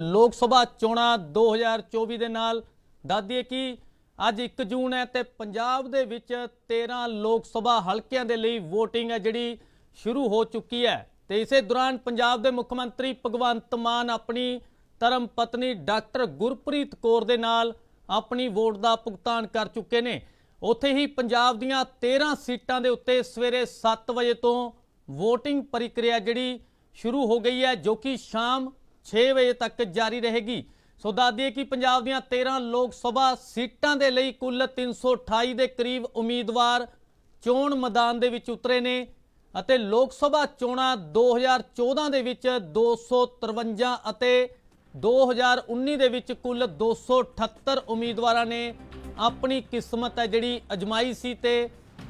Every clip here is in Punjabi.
ਲੋਕ ਸਭਾ ਚੋਣਾਂ 2024 ਦੇ ਨਾਲ। ਦੱਸਦੀਏ ਕਿ ਅੱਜ 1 ਜੂਨ ਹੈ ਤੇ ਪੰਜਾਬ ਦੇ ਵਿੱਚ 13 ਲੋਕ ਸਭਾ ਹਲਕਿਆਂ ਦੇ ਲਈ VOTING ਹੈ ਜਿਹੜੀ ਸ਼ੁਰੂ ਹੋ ਚੁੱਕੀ ਹੈ। ਤੇ ਇਸੇ ਦੌਰਾਨ ਪੰਜਾਬ ਦੇ ਮੁੱਖ ਮੰਤਰੀ ਭਗਵੰਤ ਮਾਨ ਆਪਣੀ ਧਰਮ ਪਤਨੀ ਡਾਕਟਰ ਗੁਰਪ੍ਰੀਤ ਕੌਰ ਦੇ ਨਾਲ ਆਪਣੀ ਵੋਟ ਦਾ ਭੁਗਤਾਨ ਕਰ ਚੁੱਕੇ ਨੇ। ਉੱਥੇ ਹੀ ਪੰਜਾਬ ਦੀਆਂ 13 ਸੀਟਾਂ ਦੇ ਉੱਤੇ ਸਵੇਰੇ 7 ਵਜੇ ਤੋਂ VOTING ਪ੍ਰਕਿਰਿਆ ਜਿਹੜੀ ਸ਼ੁਰੂ ਹੋ ਗਈ ਹੈ, ਜੋ ਕਿ ਸ਼ਾਮ 6 ਵਜੇ ਤੱਕ ਜਾਰੀ ਰਹੇਗੀ। ਸੋ ਦੱਸਦੀਏ ਕਿ ਪੰਜਾਬ ਦੀਆਂ 13 ਲੋਕ ਸਭਾ ਸੀਟਾਂ ਦੇ ਲਈ ਕੁੱਲ 328 ਦੇ ਕਰੀਬ ਉਮੀਦਵਾਰ ਚੋਣ ਮੈਦਾਨ ਦੇ ਵਿੱਚ ਉਤਰੇ ਨੇ ਅਤੇ ਲੋਕ ਸਭਾ ਚੋਣਾਂ 2014 ਦੇ ਵਿੱਚ 253 ਅਤੇ 2019 ਦੇ ਵਿੱਚ ਕੁੱਲ 278 ਉਮੀਦਵਾਰਾਂ ਨੇ ਆਪਣੀ ਕਿਸਮਤ ਹੈ ਜਿਹੜੀ ਅਜਮਾਈ ਸੀ ਤੇ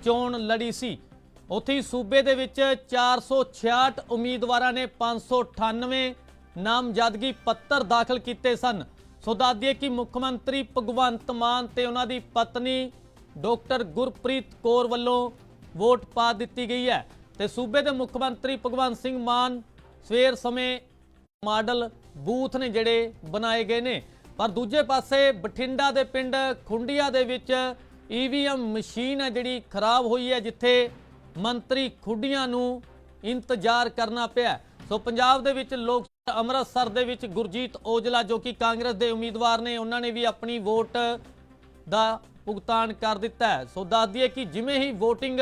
ਚੋਣ ਲੜੀ ਸੀ। ਉੱਥੇ ਸੂਬੇ ਦੇ ਵਿੱਚ 466 ਉਮੀਦਵਾਰਾਂ ਨੇ 598 ਨਾਮਜ਼ਦਗੀ ਪੱਤਰ ਦਾਖਲ ਕੀਤੇ ਸਨ। ਸੋ ਦੱਸਦੀਏ ਕਿ ਮੁੱਖ ਮੰਤਰੀ ਭਗਵੰਤ ਮਾਨ ਤੇ ਉਹਨਾਂ ਦੀ ਪਤਨੀ ਡਾਕਟਰ ਗੁਰਪ੍ਰੀਤ ਕੌਰ ਵੱਲੋਂ ਵੋਟ ਪਾ ਦਿੱਤੀ ਗਈ ਹੈ। ਤੇ ਸੂਬੇ ਦੇ ਮੁੱਖ ਮੰਤਰੀ ਭਗਵੰਤ ਸਿੰਘ ਮਾਨ ਸਵੇਰ ਸਮੇਂ ਮਾਡਲ ਬੂਥ ਨੇ ਜਿਹੜੇ ਬਣਾਏ ਗਏ ਨੇ। ਪਰ ਦੂਜੇ ਪਾਸੇ ਬਠਿੰਡਾ ਦੇ ਪਿੰਡ ਖੁੰਡੀਆਂ ਦੇ ਵਿੱਚ ਈਵੀਐਮ ਮਸ਼ੀਨ ਹੈ ਜਿਹੜੀ ਖਰਾਬ ਹੋਈ ਹੈ, ਜਿੱਥੇ ਮੰਤਰੀ ਖੁੱਡੀਆਂ ਨੂੰ ਇੰਤਜ਼ਾਰ ਕਰਨਾ ਪਿਆ। ਸੋ ਪੰਜਾਬ ਦੇ ਵਿੱਚ ਲੋਕ ਅੰਮ੍ਰਿਤਸਰ ਦੇ ਵਿੱਚ ਗੁਰਜੀਤ ਔਜਲਾ ਜੋ ਕਿ ਕਾਂਗਰਸ ਦੇ ਉਮੀਦਵਾਰ ਨੇ, ਉਹਨਾਂ ਨੇ ਵੀ ਆਪਣੀ ਵੋਟ ਦਾ ਭੁਗਤਾਨ ਕਰ ਦਿੱਤਾ ਹੈ। ਸੋ ਦੱਸ ਦਈਏ ਕਿ ਜਿਵੇਂ ਹੀ VOTING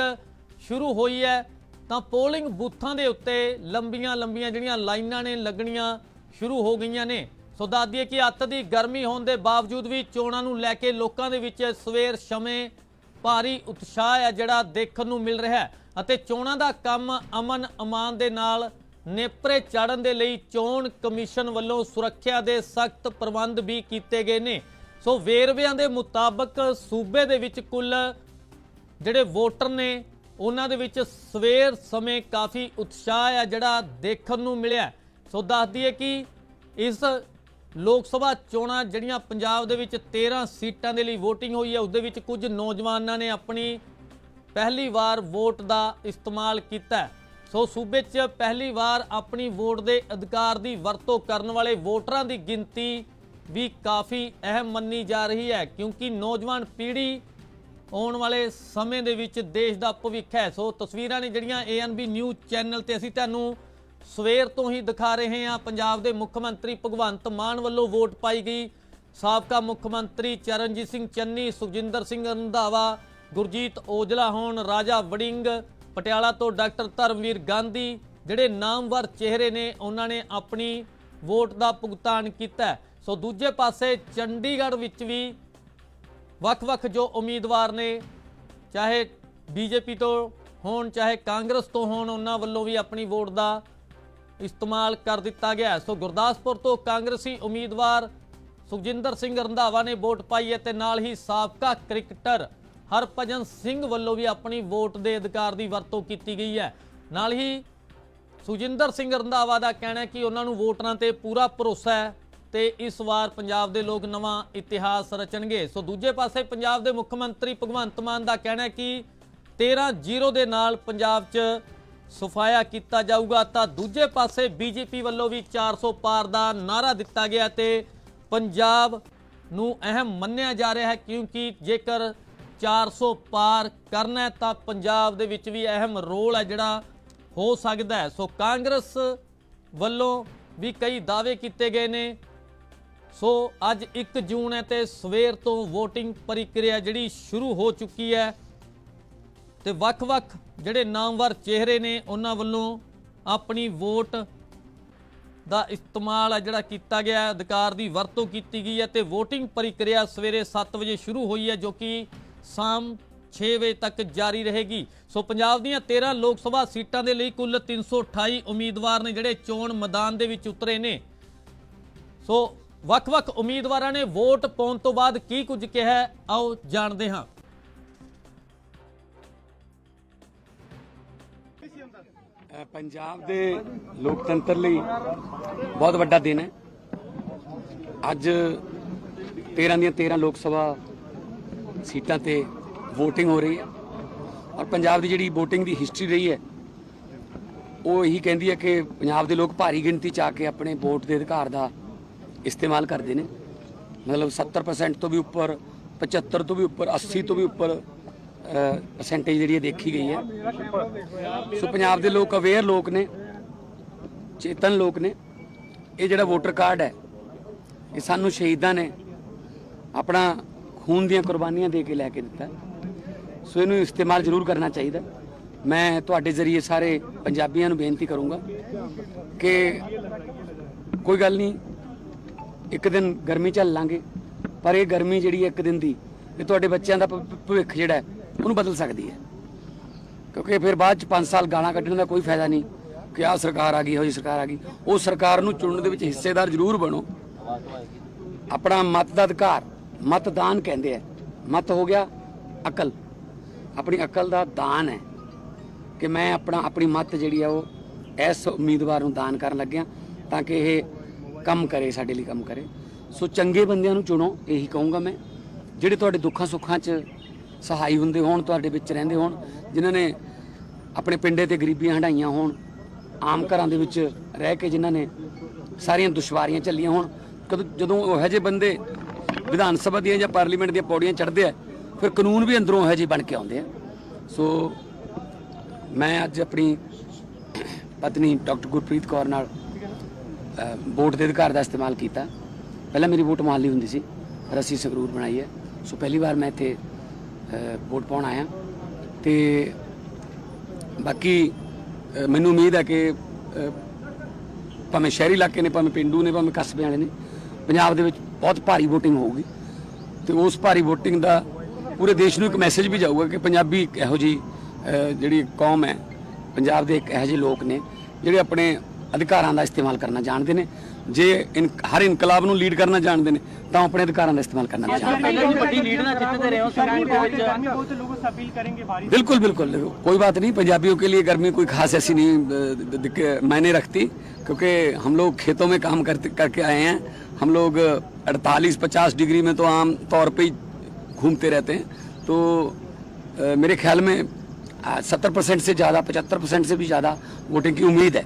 ਸ਼ੁਰੂ ਹੋਈ ਹੈ, ਤਾਂ ਪੋਲਿੰਗ ਬੂਥਾਂ ਦੇ ਉੱਤੇ ਲੰਬੀਆਂ ਲੰਬੀਆਂ ਜਿਹੜੀਆਂ ਲਾਈਨਾਂ ਨੇ, ਲੱਗਣੀਆਂ ਸ਼ੁਰੂ ਹੋ ਗਈਆਂ ਨੇ। ਸੋ ਦੱਸ ਦਈਏ ਕਿ ਅੱਤ ਦੀ ਗਰਮੀ ਹੋਣ ਦੇ ਬਾਵਜੂਦ ਵੀ ਚੋਣਾਂ ਨੂੰ ਲੈ ਕੇ ਲੋਕਾਂ ਦੇ ਵਿੱਚ ਸਵੇਰ ਸਮੇਂ ਭਾਰੀ ਉਤਸ਼ਾਹ ਹੈ ਜਿਹੜਾ ਦੇਖਣ ਨੂੰ ਮਿਲ ਰਿਹਾ ਹੈ। ਅਤੇ ਚੋਣਾਂ ਦਾ ਕੰਮ ਅਮਨ ਅਮਾਨ ਦੇ ਨਾਲ ਨੇਪਰੇ ਚਾੜਨ ਦੇ ਲਈ ਚੋਣ ਕਮਿਸ਼ਨ ਵੱਲੋਂ ਸੁਰੱਖਿਆ ਦੇ ਸਖਤ ਪ੍ਰਬੰਧ ਵੀ ਕੀਤੇ ਗਏ ਨੇ ਸੋ ਵੇਰਵਿਆਂ ਦੇ ਮੁਤਾਬਕ ਸੂਬੇ ਦੇ ਵਿੱਚ ਕੁੱਲ ਜਿਹੜੇ ਵੋਟਰ ਨੇ, ਉਹਨਾਂ ਦੇ ਵਿੱਚ ਸਵੇਰ ਸਮੇਂ ਕਾਫੀ ਉਤਸ਼ਾਹ ਆ ਜਿਹੜਾ ਦੇਖਣ ਨੂੰ ਮਿਲਿਆ ਸੋ ਦੱਸ ਦਈਏ ਕਿ ਇਸ ਲੋਕ ਸਭਾ ਚੋਣਾਂ ਜਿਹੜੀਆਂ ਪੰਜਾਬ ਦੇ ਵਿੱਚ 13 ਸੀਟਾਂ ਦੇ ਲਈ VOTING ਹੋਈ ਹੈ ਉਸ ਦੇ ਵਿੱਚ ਕੁਝ ਨੌਜਵਾਨਾਂ ਨੇ ਆਪਣੀ ਪਹਿਲੀ ਵਾਰ ਵੋਟ ਦਾ ਇਸਤੇਮਾਲ ਕੀਤਾ ਹੈ। ਸੋ ਸੂਬੇ 'ਚ ਪਹਿਲੀ ਵਾਰ ਆਪਣੀ ਵੋਟ ਦੇ ਅਧਿਕਾਰ ਦੀ ਵਰਤੋਂ ਕਰਨ ਵਾਲੇ ਵੋਟਰਾਂ ਦੀ ਗਿਣਤੀ ਵੀ ਕਾਫੀ ਅਹਿਮ ਮੰਨੀ ਜਾ ਰਹੀ ਹੈ, ਕਿਉਂਕਿ ਨੌਜਵਾਨ ਪੀੜ੍ਹੀ ਆਉਣ ਵਾਲੇ ਸਮੇਂ ਦੇ ਵਿੱਚ ਦੇਸ਼ ਦਾ ਭਵਿੱਖ ਹੈ। ਸੋ ਤਸਵੀਰਾਂ ਨੇ ਜਿਹੜੀਆਂ ਏਐਨਬੀ ਨਿਊਜ਼ ਚੈਨਲ ਤੇ ਅਸੀਂ ਤੁਹਾਨੂੰ ਸਵੇਰ ਤੋਂ ਹੀ ਦਿਖਾ ਰਹੇ ਹਾਂ। ਪੰਜਾਬ ਦੇ ਮੁੱਖ ਮੰਤਰੀ ਭਗਵੰਤ ਮਾਨ ਵੱਲੋਂ ਵੋਟ ਪਾਈ ਗਈ। ਸਾਬਕਾ ਮੁੱਖ ਮੰਤਰੀ ਚਰਨਜੀਤ ਸਿੰਘ ਚੰਨੀ, ਸੁਖਜਿੰਦਰ ਸਿੰਘ ਰੰਧਾਵਾ, ਗੁਰਜੀਤ ਔਜਲਾ ਹੋਣ, ਰਾਜਾ ਵੜਿੰਗ ਪਟਿਆਲਾ ਤੋਂ ਡਾਕਟਰ ਧਰਮਵੀਰ ਗਾਂਧੀ, ਜਿਹੜੇ ਨਾਮਵਰ ਚਿਹਰੇ ਨੇ, ਉਹਨਾਂ ਨੇ ਆਪਣੀ ਵੋਟ ਦਾ ਭੁਗਤਾਨ ਕੀਤਾ ਸੋ ਦੂਜੇ ਪਾਸੇ ਚੰਡੀਗੜ੍ਹ ਵਿੱਚ ਵੀ ਵੱਖ-ਵੱਖ ਜੋ ਉਮੀਦਵਾਰ ਨੇ, ਚਾਹੇ ਬੀਜੇਪੀ ਤੋਂ ਹੋਣ, ਚਾਹੇ ਕਾਂਗਰਸ ਤੋਂ ਹੋਣ, ਉਹਨਾਂ ਵੱਲੋਂ ਵੀ ਆਪਣੀ ਵੋਟ ਦਾ ਇਸਤੇਮਾਲ ਕਰ ਦਿੱਤਾ ਗਿਆ ਸੋ ਗੁਰਦਾਸਪੁਰ ਤੋਂ ਕਾਂਗਰਸੀ ਉਮੀਦਵਾਰ ਸੁਖਜਿੰਦਰ ਸਿੰਘ ਰੰਧਾਵਾ ਨੇ ਵੋਟ ਪਾਈ ਹੈ ਤੇ ਨਾਲ ਹੀ ਸਾਬਕਾ ਕ੍ਰਿਕਟਰ ਹਰਭਜਨ ਸਿੰਘ ਵੱਲੋਂ ਵੀ ਆਪਣੀ ਵੋਟ ਦੇ ਅਧਿਕਾਰ ਦੀ ਵਰਤੋਂ ਕੀਤੀ ਗਈ ਹੈ। ਨਾਲ ਹੀ ਸੁਜਿੰਦਰ ਸਿੰਘ ਰੰਧਾਵਾ ਦਾ ਕਹਿਣਾ ਹੈ ਕਿ ਉਹਨਾਂ ਨੂੰ ਵੋਟਰਾਂ ਤੇ ਪੂਰਾ ਭਰੋਸਾ ਹੈ ਤੇ ਇਸ ਵਾਰ ਪੰਜਾਬ ਦੇ ਲੋਕ ਨਵਾਂ ਇਤਿਹਾਸ ਰਚਣਗੇ। ਸੋ ਦੂਜੇ ਪਾਸੇ ਪੰਜਾਬ ਦੇ ਮੁੱਖ ਮੰਤਰੀ ਭਗਵੰਤ ਮਾਨ ਦਾ ਕਹਿਣਾ ਹੈ ਕਿ 13-0 ਦੇ ਨਾਲ ਪੰਜਾਬ 'ਚ ਸਫਾਇਆ ਕੀਤਾ ਜਾਊਗਾ ਤਾਂ ਦੂਜੇ ਪਾਸੇ ਬੀਜੇਪੀ ਵੱਲੋਂ ਵੀ 400 ਪਾਰ ਦਾ ਨਾਰਾ ਦਿੱਤਾ ਗਿਆ ਤੇ ਪੰਜਾਬ ਨੂੰ ਅਹਿਮ ਮੰਨਿਆ ਜਾ ਰਿਹਾ ਹੈ ਕਿਉਂਕਿ ਜੇਕਰ 400 ਪਾਰ ਕਰਨਾ ਤਾਂ ਪੰਜਾਬ ਦੇ ਵਿੱਚ ਵੀ ਅਹਿਮ ਰੋਲ ਹੈ ਜਿਹੜਾ ਹੋ ਸਕਦਾ ਹੈ। ਸੋ ਕਾਂਗਰਸ ਵੱਲੋਂ ਵੀ ਕਈ ਦਾਅਵੇ ਕੀਤੇ ਗਏ ਨੇ। ਸੋ ਅੱਜ 1 ਜੂਨ ਹੈ ਤੇ ਸਵੇਰ ਤੋਂ VOTING ਪ੍ਰਕਿਰਿਆ ਜਿਹੜੀ ਸ਼ੁਰੂ ਹੋ ਚੁੱਕੀ ਹੈ ਤੇ ਵੱਖ-ਵੱਖ ਜਿਹੜੇ ਨਾਮਵਰ ਚਿਹਰੇ ਨੇ, ਉਹਨਾਂ ਵੱਲੋਂ ਆਪਣੀ ਵੋਟ ਦਾ ਇਸਤੇਮਾਲ ਹੈ ਜਿਹੜਾ ਕੀਤਾ ਗਿਆ ਅਧਿਕਾਰ ਦੀ ਵਰਤੋਂ ਕੀਤੀ ਗਈ ਹੈ ਤੇ VOTING ਪ੍ਰਕਿਰਿਆ ਸਵੇਰੇ 7 ਵਜੇ ਸ਼ੁਰੂ ਹੋਈ ਹੈ, ਜੋ ਕਿ ਸ਼ਾਮ 6 ਵਜੇ ਤੱਕ ਜਾਰੀ ਰਹੇਗੀ। ਸੋ ਪੰਜਾਬ ਦੀਆਂ 13 ਲੋਕ ਸਭਾ ਸੀਟਾਂ ਦੇ ਲਈ ਕੁੱਲ 328 ਉਮੀਦਵਾਰ ਨੇ ਜਿਹੜੇ ਚੋਣ ਮੈਦਾਨ ਦੇ ਵਿੱਚ ਉਤਰੇ ਨੇ। ਸੋ ਵੱਖ-ਵੱਖ ਉਮੀਦਵਾਰਾਂ ਨੇ ਵੋਟ ਪਾਉਣ ਤੋਂ ਬਾਅਦ ਕੀ ਕੁਝ ਕਿਹਾ ਆਓ ਜਾਣਦੇ ਹਾਂ। ਪੰਜਾਬ ਦੇ ਲੋਕਤੰਤਰ ਲਈ ਬਹੁਤ ਵੱਡਾ ਦਿਨ ਹੈ। ਅੱਜ 13 ਦੀਆਂ 13 ਲੋਕ ਸਭਾ ਸੀਟਾਂ ਤੇ VOTING ਹੋ ਰਹੀ ਹੈ। ਔਰ ਪੰਜਾਬ ਦੀ ਜਿਹੜੀ VOTING ਦੀ ਹਿਸਟਰੀ ਰਹੀ ਹੈ, ਉਹ ਇਹੀ ਕਹਿੰਦੀ ਹੈ ਕਿ ਪੰਜਾਬ ਦੇ ਲੋਕ ਭਾਰੀ ਗਿਣਤੀ ਚ ਆ ਕੇ ਆਪਣੇ ਵੋਟ ਦੇ ਅਧਿਕਾਰ ਦਾ ਇਸਤੇਮਾਲ ਕਰਦੇ ਨੇ। ਮਤਲਬ 70% ਤੋਂ ਵੀ ਉੱਪਰ 75 ਤੋਂ ਵੀ ਉੱਪਰ 80 ਤੋਂ ਵੀ ਉੱਪਰ ਪਰਸੈਂਟੇਜ ਜਿਹੜੀ ਹੈ ਦੇਖੀ ਗਈ ਹੈ। ਸੋ ਪੰਜਾਬ ਦੇ ਲੋਕ ਅਵੇਅਰ ਲੋਕ ਨੇ, ਚੇਤਨ ਲੋਕ ਨੇ। ਇਹ ਜਿਹੜਾ ਵੋਟਰ ਕਾਰਡ ਹੈ, ਇਹ ਸਾਨੂੰ ਸ਼ਹੀਦਾਂ ਨੇ ਆਪਣਾ ਖੂਨ ਦੀਆਂ ਕੁਰਬਾਨੀਆਂ ਦੇ ਕੇ ਲੈ ਕੇ ਦਿੱਤਾ। ਸੋ ਇਹਨੂੰ ਇਸਤੇਮਾਲ ਜ਼ਰੂਰ ਕਰਨਾ ਚਾਹੀਦਾ। ਮੈਂ ਤੁਹਾਡੇ ਜ਼ਰੀਏ ਸਾਰੇ ਪੰਜਾਬੀਆਂ ਨੂੰ ਬੇਨਤੀ ਕਰੂੰਗਾ ਕਿ ਕੋਈ ਗੱਲ ਨਹੀਂ, ਇੱਕ ਦਿਨ ਗਰਮੀ ਝੱਲ ਲਾਂਗੇ, ਪਰ ਇਹ ਗਰਮੀ ਜਿਹੜੀ ਹੈ ਇੱਕ ਦਿਨ ਦੀ, ਇਹ ਤੁਹਾਡੇ ਬੱਚਿਆਂ ਦਾ ਭਵਿੱਖ ਜਿਹੜਾ ਉਹਨੂੰ ਬਦਲ ਸਕਦੀ ਹੈ। ਕਿਉਂਕਿ ਫਿਰ ਬਾਅਦ ਚ 5 ਸਾਲ ਗਾਲਾਂ ਕੱਢਣ ਦਾ ਕੋਈ ਫਾਇਦਾ ਨਹੀਂ ਕਿ ਆਹ ਸਰਕਾਰ ਆ ਗਈ ਹੋਈ ਸਰਕਾਰ ਆ ਗਈ। ਉਹ ਸਰਕਾਰ ਨੂੰ ਚੁਣਨ ਦੇ ਵਿੱਚ ਹਿੱਸੇਦਾਰ ਜ਼ਰੂਰ ਬਣੋ। ਆਪਣਾ ਮਤ ਦਾ ਅਧਿਕਾਰ ਮਤਦਾਨ ਕਹਿੰਦੇ ਆ। ਮਤ ਹੋ ਗਿਆ ਅਕਲ। ਆਪਣੀ ਅਕਲ ਦਾ ਦਾਨ ਹੈ ਕਿ ਮੈਂ ਆਪਣਾ ਆਪਣੀ ਮਤ ਜਿਹੜੀ ਆ ਉਹ ਇਸ ਉਮੀਦਵਾਰ ਨੂੰ ਦਾਨ ਕਰਨ ਲੱਗਿਆ ਤਾਂ ਕਿ ਇਹ ਕੰਮ ਕਰੇ, ਸਾਡੇ ਲਈ ਕੰਮ ਕਰੇ। ਸੋ ਚੰਗੇ ਬੰਦਿਆਂ ਨੂੰ ਚੁਣੋ, ਇਹੀ ਕਹੂੰਗਾ ਮੈਂ। ਜਿਹੜੇ ਤੁਹਾਡੇ ਦੁੱਖਾਂ ਸੁੱਖਾਂ 'ਚ ਸਹਾਈ ਹੁੰਦੇ ਹੋਣ, ਤੁਹਾਡੇ ਵਿੱਚ ਰਹਿੰਦੇ ਹੋਣ, ਜਿਨ੍ਹਾਂ ਨੇ ਆਪਣੇ ਪਿੰਡੇ ਤੇ ਗਰੀਬੀਆਂ ਹੰਡਾਈਆਂ ਹੋਣ, ਆਮ ਘਰਾਂ ਦੇ ਵਿੱਚ ਰਹਿ ਕੇ ਜਿਨ੍ਹਾਂ ਨੇ ਸਾਰੀਆਂ ਦੁਸ਼ਵਾਰੀਆਂ ਝੱਲੀਆਂ ਹੋਣ, ਕਦੋਂ ਜਦੋਂ ਉਹ ਜਿਹੇ ਬੰਦੇ ਵਿਧਾਨ ਸਭਾ ਦੀਆਂ ਜਾਂ ਪਾਰਲੀਮੈਂਟ ਦੀਆਂ ਪੌੜੀਆਂ ਚੜ੍ਹਦੇ ਆ, ਫਿਰ ਕਾਨੂੰਨ ਵੀ ਅੰਦਰੋਂ ਇਹੋ ਜਿਹੇ ਬਣ ਕੇ ਆਉਂਦੇ ਆ। ਸੋ ਮੈਂ ਅੱਜ ਆਪਣੀ ਪਤਨੀ ਡਾਕਟਰ ਗੁਰਪ੍ਰੀਤ ਕੌਰ ਨਾਲ ਵੋਟ ਦੇ ਅਧਿਕਾਰ ਦਾ ਇਸਤੇਮਾਲ ਕੀਤਾ। ਪਹਿਲਾਂ ਮੇਰੀ ਵੋਟ ਮਾਲੀ ਹੁੰਦੀ ਸੀ ਪਰ ਅਸੀਂ ਸੰਗਰੂਰ ਬਣਾਈ ਹੈ। ਸੋ ਪਹਿਲੀ ਵਾਰ ਮੈਂ ਇੱਥੇ ਵੋਟ ਪਾਉਣ ਆਇਆ। ਤੇ ਬਾਕੀ ਮੈਨੂੰ ਉਮੀਦ ਹੈ ਕਿ ਭਾਵੇਂ ਸ਼ਹਿਰੀ ਇਲਾਕੇ ਨੇ, ਭਾਵੇਂ ਪਿੰਡੂ ਨੇ, ਭਾਵੇਂ ਕਸਬੇ ਵਾਲੇ ਨੇ, ਪੰਜਾਬ ਦੇ ਵਿੱਚ ਬਹੁਤ ਭਾਰੀ VOTING ਹੋਊਗੀ। ਤੇ ਉਸ ਭਾਰੀ VOTING ਦਾ ਪੂਰੇ ਦੇਸ਼ ਨੂੰ ਇੱਕ ਮੈਸੇਜ ਵੀ ਜਾਊਗਾ ਕਿ ਪੰਜਾਬੀ ਇੱਕ ਇਹੋ ਜੀ ਜਿਹੜੀ ਕੌਮ ਹੈ, ਪੰਜਾਬ ਦੇ ਇੱਕ ਇਹੋ ਜਿਹੇ ਲੋਕ ਨੇ, ਜਿਹੜੇ ਆਪਣੇ ਅਧਿਕਾਰਾਂ ਦਾ ਇਸਤੇਮਾਲ ਕਰਨਾ ਜਾਣਦੇ ਨੇ ਜੇ ਇਨ- ਹਰ ਇਨਕਲਾਬ ਨੂੰ ਲੀਡ ਕਰਨਾ ਜਾਣਦੇ ਨੇ ਤਾਂ ਉਹ ਆਪਣੇ ਅਧਿਕਾਰਾਂ ਦਾ ਇਸਤੇਮਾਲ ਕਰਨਾ ਨਹੀਂ ਜਾਣਦੇ ਪਹਿਲਾਂ ਵੀ ਵੱਡੀ ਲੀਡ ਨਾਲ ਜਿੱਤਦੇ ਰਹੇ ਹੋ ਸੰਗਰੂਰ ਦੇ ਵਿੱਚ बहुत से लोगों से अपील करेंगे बारिश बिल्कुल बिल्कुल कोई बात नहीं पंजाबियों के लिए गर्मी कोई खास ऐसी नहीं अ, दिक- मायने रखती क्योंकि हम लोग खेतों में काम करते करके आए हैं हम लोग 48-50 डिग्री में तो आम तौर पे ही घूमते रहते हैं तो अ, मेरे ख्याल में सत्तर परसेंट से ज़्यादा पचहत्तर परसेंट से भी ज़्यादा वोटिंग की उम्मीद है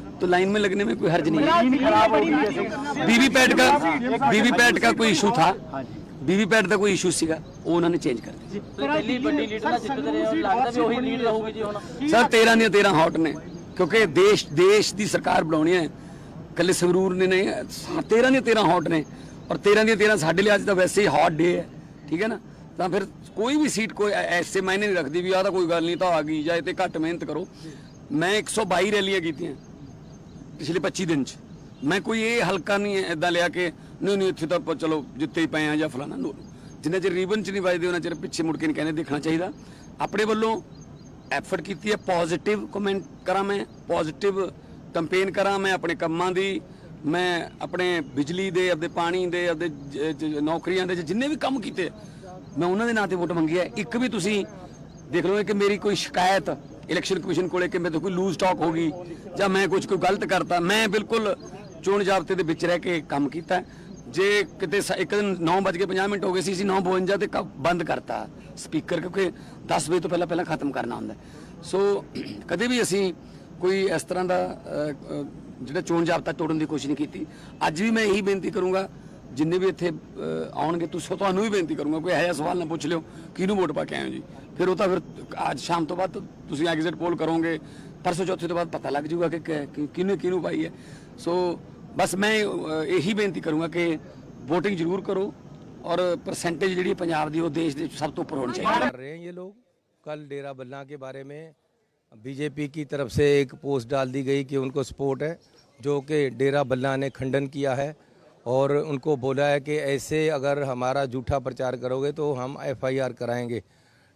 तो लाइन में लगने में कोई हर्ज नहीं है खराब होगी जैसे वीवीपैट का वीवीपैट का कोई इशू था वीवीपैट का कोई इशू ਸੀਗਾ ਉਹ ਉਹਨਾਂ ਨੇ ਚੇਂਜ ਕਰ ਦਿੱਤਾ ਤੁਸੀਂ ਪਹਿਲੀ ਵੱਡੀ ਲੀਡ ਨਾਲ ਜਿੱਤਦੇ ਰਹੇ ਹੋ ਲੱਗਦਾ ਵੀ ਉਹੀ ਲੀਡ ਰਹੂਗੀ ਜੀ ਹੁਣ ਸਰ 13 ਦੀਆਂ 13 ਹੌਟ ਨੇ ਕਿਉਂਕਿ ਦੇਸ਼ ਦੇਸ਼ ਦੀ ਸਰਕਾਰ ਬਣਾਉਣੀ ਹੈ ਕੱਲੇ ਸੰਗਰੂਰ ਨੇ ਨਹੀਂ 13 ਦੀਆਂ 13 ਹੌਟ ਨੇ ਔਰ 13 ਦੀਆਂ 13 ਸਾਡੇ ਲਈ ਅੱਜ ਤਾਂ ਵੈਸੇ ਹੀ ਹੌਟ ਡੇ ਹੈ ਠੀਕ ਹੈ ਨਾ ਤਾਂ ਫਿਰ ਕੋਈ ਵੀ ਸੀਟ ਕੋਈ ਐ- ਐਸੇ ਮਾਇਨੇ ਨਹੀਂ ਰੱਖਦੀ ਵੀ ਆਹ ਤਾਂ ਕੋਈ ਗੱਲ ਨਹੀਂ ਤਾਂ ਆ ਗਈ ਜਾਂ ਇਹ ਤੇ ਘੱਟ ਮਿਹਨਤ ਕਰੋ ਮੈਂ 122 ਰੈਲੀਆਂ ਕੀਤੀਆਂ ਪਿਛਲੇ 25 ਦਿਨ ਚ। ਮੈਂ ਕੋਈ ਇਹ ਹਲਕਾ ਨਹੀਂ ਇਦਾਂ ਲਿਆ ਕਿ ਨਹੀਂ ਨਹੀਂ, ਇੱਥੇ ਤਾਂ ਚਲੋ ਜਿੱਤੇ ਹੀ ਪਏ ਆ ਜਾਂ ਫਲਾਣਾ ਨੋ ਜਿੰਨਾ ਚਿਰ ਰੀਬਨ ਚ ਨਹੀਂ ਵੱਜਦੇ, ਉਹਨਾਂ ਚਿਰ ਪਿੱਛੇ ਮੁੜ ਕੇ ਨਹੀਂ ਕਹਿੰਦੇ ਦੇਖਣਾ ਚਾਹੀਦਾ। ਆਪਣੇ ਵੱਲੋਂ ਐਫਰਟ ਕੀਤੀ ਹੈ ਪੋਜ਼ਿਟਿਵ ਕਮੈਂਟ ਕਰਾਂ ਮੈਂ ਪੋਜ਼ਿਟਿਵ ਕੈਂਪੇਨ ਕਰਾਂ ਮੈਂ ਆਪਣੇ ਕੰਮਾਂ ਦੀ। ਮੈਂ ਆਪਣੇ ਬਿਜਲੀ ਦੇ, ਆਪਦੇ ਪਾਣੀ ਦੇ, ਆਪਦੇ ਨੌਕਰੀਆਂ ਦੇ, ਜਿੰਨੇ ਵੀ ਕੰਮ ਕੀਤੇ, ਮੈਂ ਉਹਨਾਂ ਦੇ ਨਾਂ ਤੇ ਵੋਟ ਮੰਗੀ ਹੈ। ਇੱਕ ਵੀ ਤੁਸੀਂ ਦੇਖ ਲਓ ਕਿ ਮੇਰੀ ਕੋਈ ਸ਼ਿਕਾਇਤ ਇਲੈਕਸ਼ਨ ਕਮਿਸ਼ਨ ਕੋਲੇ ਕਿ ਮੇਰੇ ਤੋਂ ਕੋਈ ਲੂਜ਼ ਟਾਕ ਹੋ ਗਈ ਜਾਂ ਮੈਂ ਕੁਝ ਕੋਈ ਗਲਤ ਕਰਤਾ, ਮੈਂ ਬਿਲਕੁਲ ਚੋਣ ਜ਼ਾਬਤੇ ਦੇ ਵਿੱਚ ਰਹਿ ਕੇ ਕੰਮ ਕੀਤਾ। ਜੇ ਕਿਤੇ ਸ- ਇੱਕ ਦਿਨ 9:50 ਮਿੰਟ ਹੋ ਗਏ ਸੀ, ਅਸੀਂ 9:52 ਤੇ ਕ- ਬੰਦ ਕਰਤਾ ਸਪੀਕਰ, ਕਿਉਂਕਿ 10 ਵਜੇ ਤੋਂ ਪਹਿਲਾਂ ਪਹਿਲਾਂ ਖਤਮ ਕਰਨਾ ਹੁੰਦਾ। ਸੋ ਕਦੇ ਵੀ ਅਸੀਂ ਕੋਈ ਇਸ ਤਰ੍ਹਾਂ ਦਾ ਜਿਹੜਾ ਚੋਣ ਜ਼ਾਬਤਾ ਤੋੜਨ ਦੀ ਕੋਸ਼ਿਸ਼ ਨਹੀਂ ਕੀਤੀ। ਅੱਜ ਵੀ ਮੈਂ ਇਹੀ ਬੇਨਤੀ ਕਰੂੰਗਾ, ਜਿੰਨੇ ਵੀ ਇੱਥੇ ਆਉਣਗੇ, ਤੁਸੀਂ, ਤੁਹਾਨੂੰ ਵੀ ਬੇਨਤੀ ਕਰੂੰਗਾ, ਕੋਈ ਇਹੋ ਜਿਹਾ ਸਵਾਲ ਨਾ ਪੁੱਛ ਲਿਓ, ਕਿਹਨੂੰ ਵੋਟ ਪਾ ਕੇ ਆਏ ਹੋ ਜੀ? ਫਿਰ ਉਹ ਤਾਂ ਫਿਰ ਅੱਜ ਸ਼ਾਮ ਤੋਂ ਬਾਅਦ ਤੁਸੀਂ ਐਗਜ਼ਿਟ ਪੋਲ ਕਰੋਗੇ ਪਰਸੋਂ ਚੌਥੇ ਤੋਂ ਬਾਅਦ ਪਤਾ ਲੱਗ ਜਾਊਗਾ ਕਿ ਕਿ- ਕਿ ਕਿਹਨੂੰ ਕਿਹਨੂੰ ਪਾਈ ਹੈ ਸੋ ਬਸ ਮੈਂ ਅ, ਇਹੀ ਬੇਨਤੀ ਕਰੂੰਗਾ ਕਿ VOTING ਜ਼ਰੂਰ ਕਰੋ ਔਰ ਪਰਸੈਂਟੇਜ ਜਿਹੜੀ ਪੰਜਾਬ ਦੀ ਉਹ ਦੇਸ਼ ਦੇ ਵਿੱਚ ਸਭ ਤੋਂ ਉੱਪਰ ਹੋਣੀ ਚਾਹੀਦੀ ਹੈ कर रहे हैं ये लोग कल डेरा बल्ला के बारे में बीजेपी की तरफ से एक पोस्ट डाल दी गई कि उनको सपोर्ट है जो कि डेरा बल्ला ने खंडन किया है और उनको बोला है कि ऐसे अगर हमारा झूठा प्रचार करोगे तो हम एफआईआर कराएंगे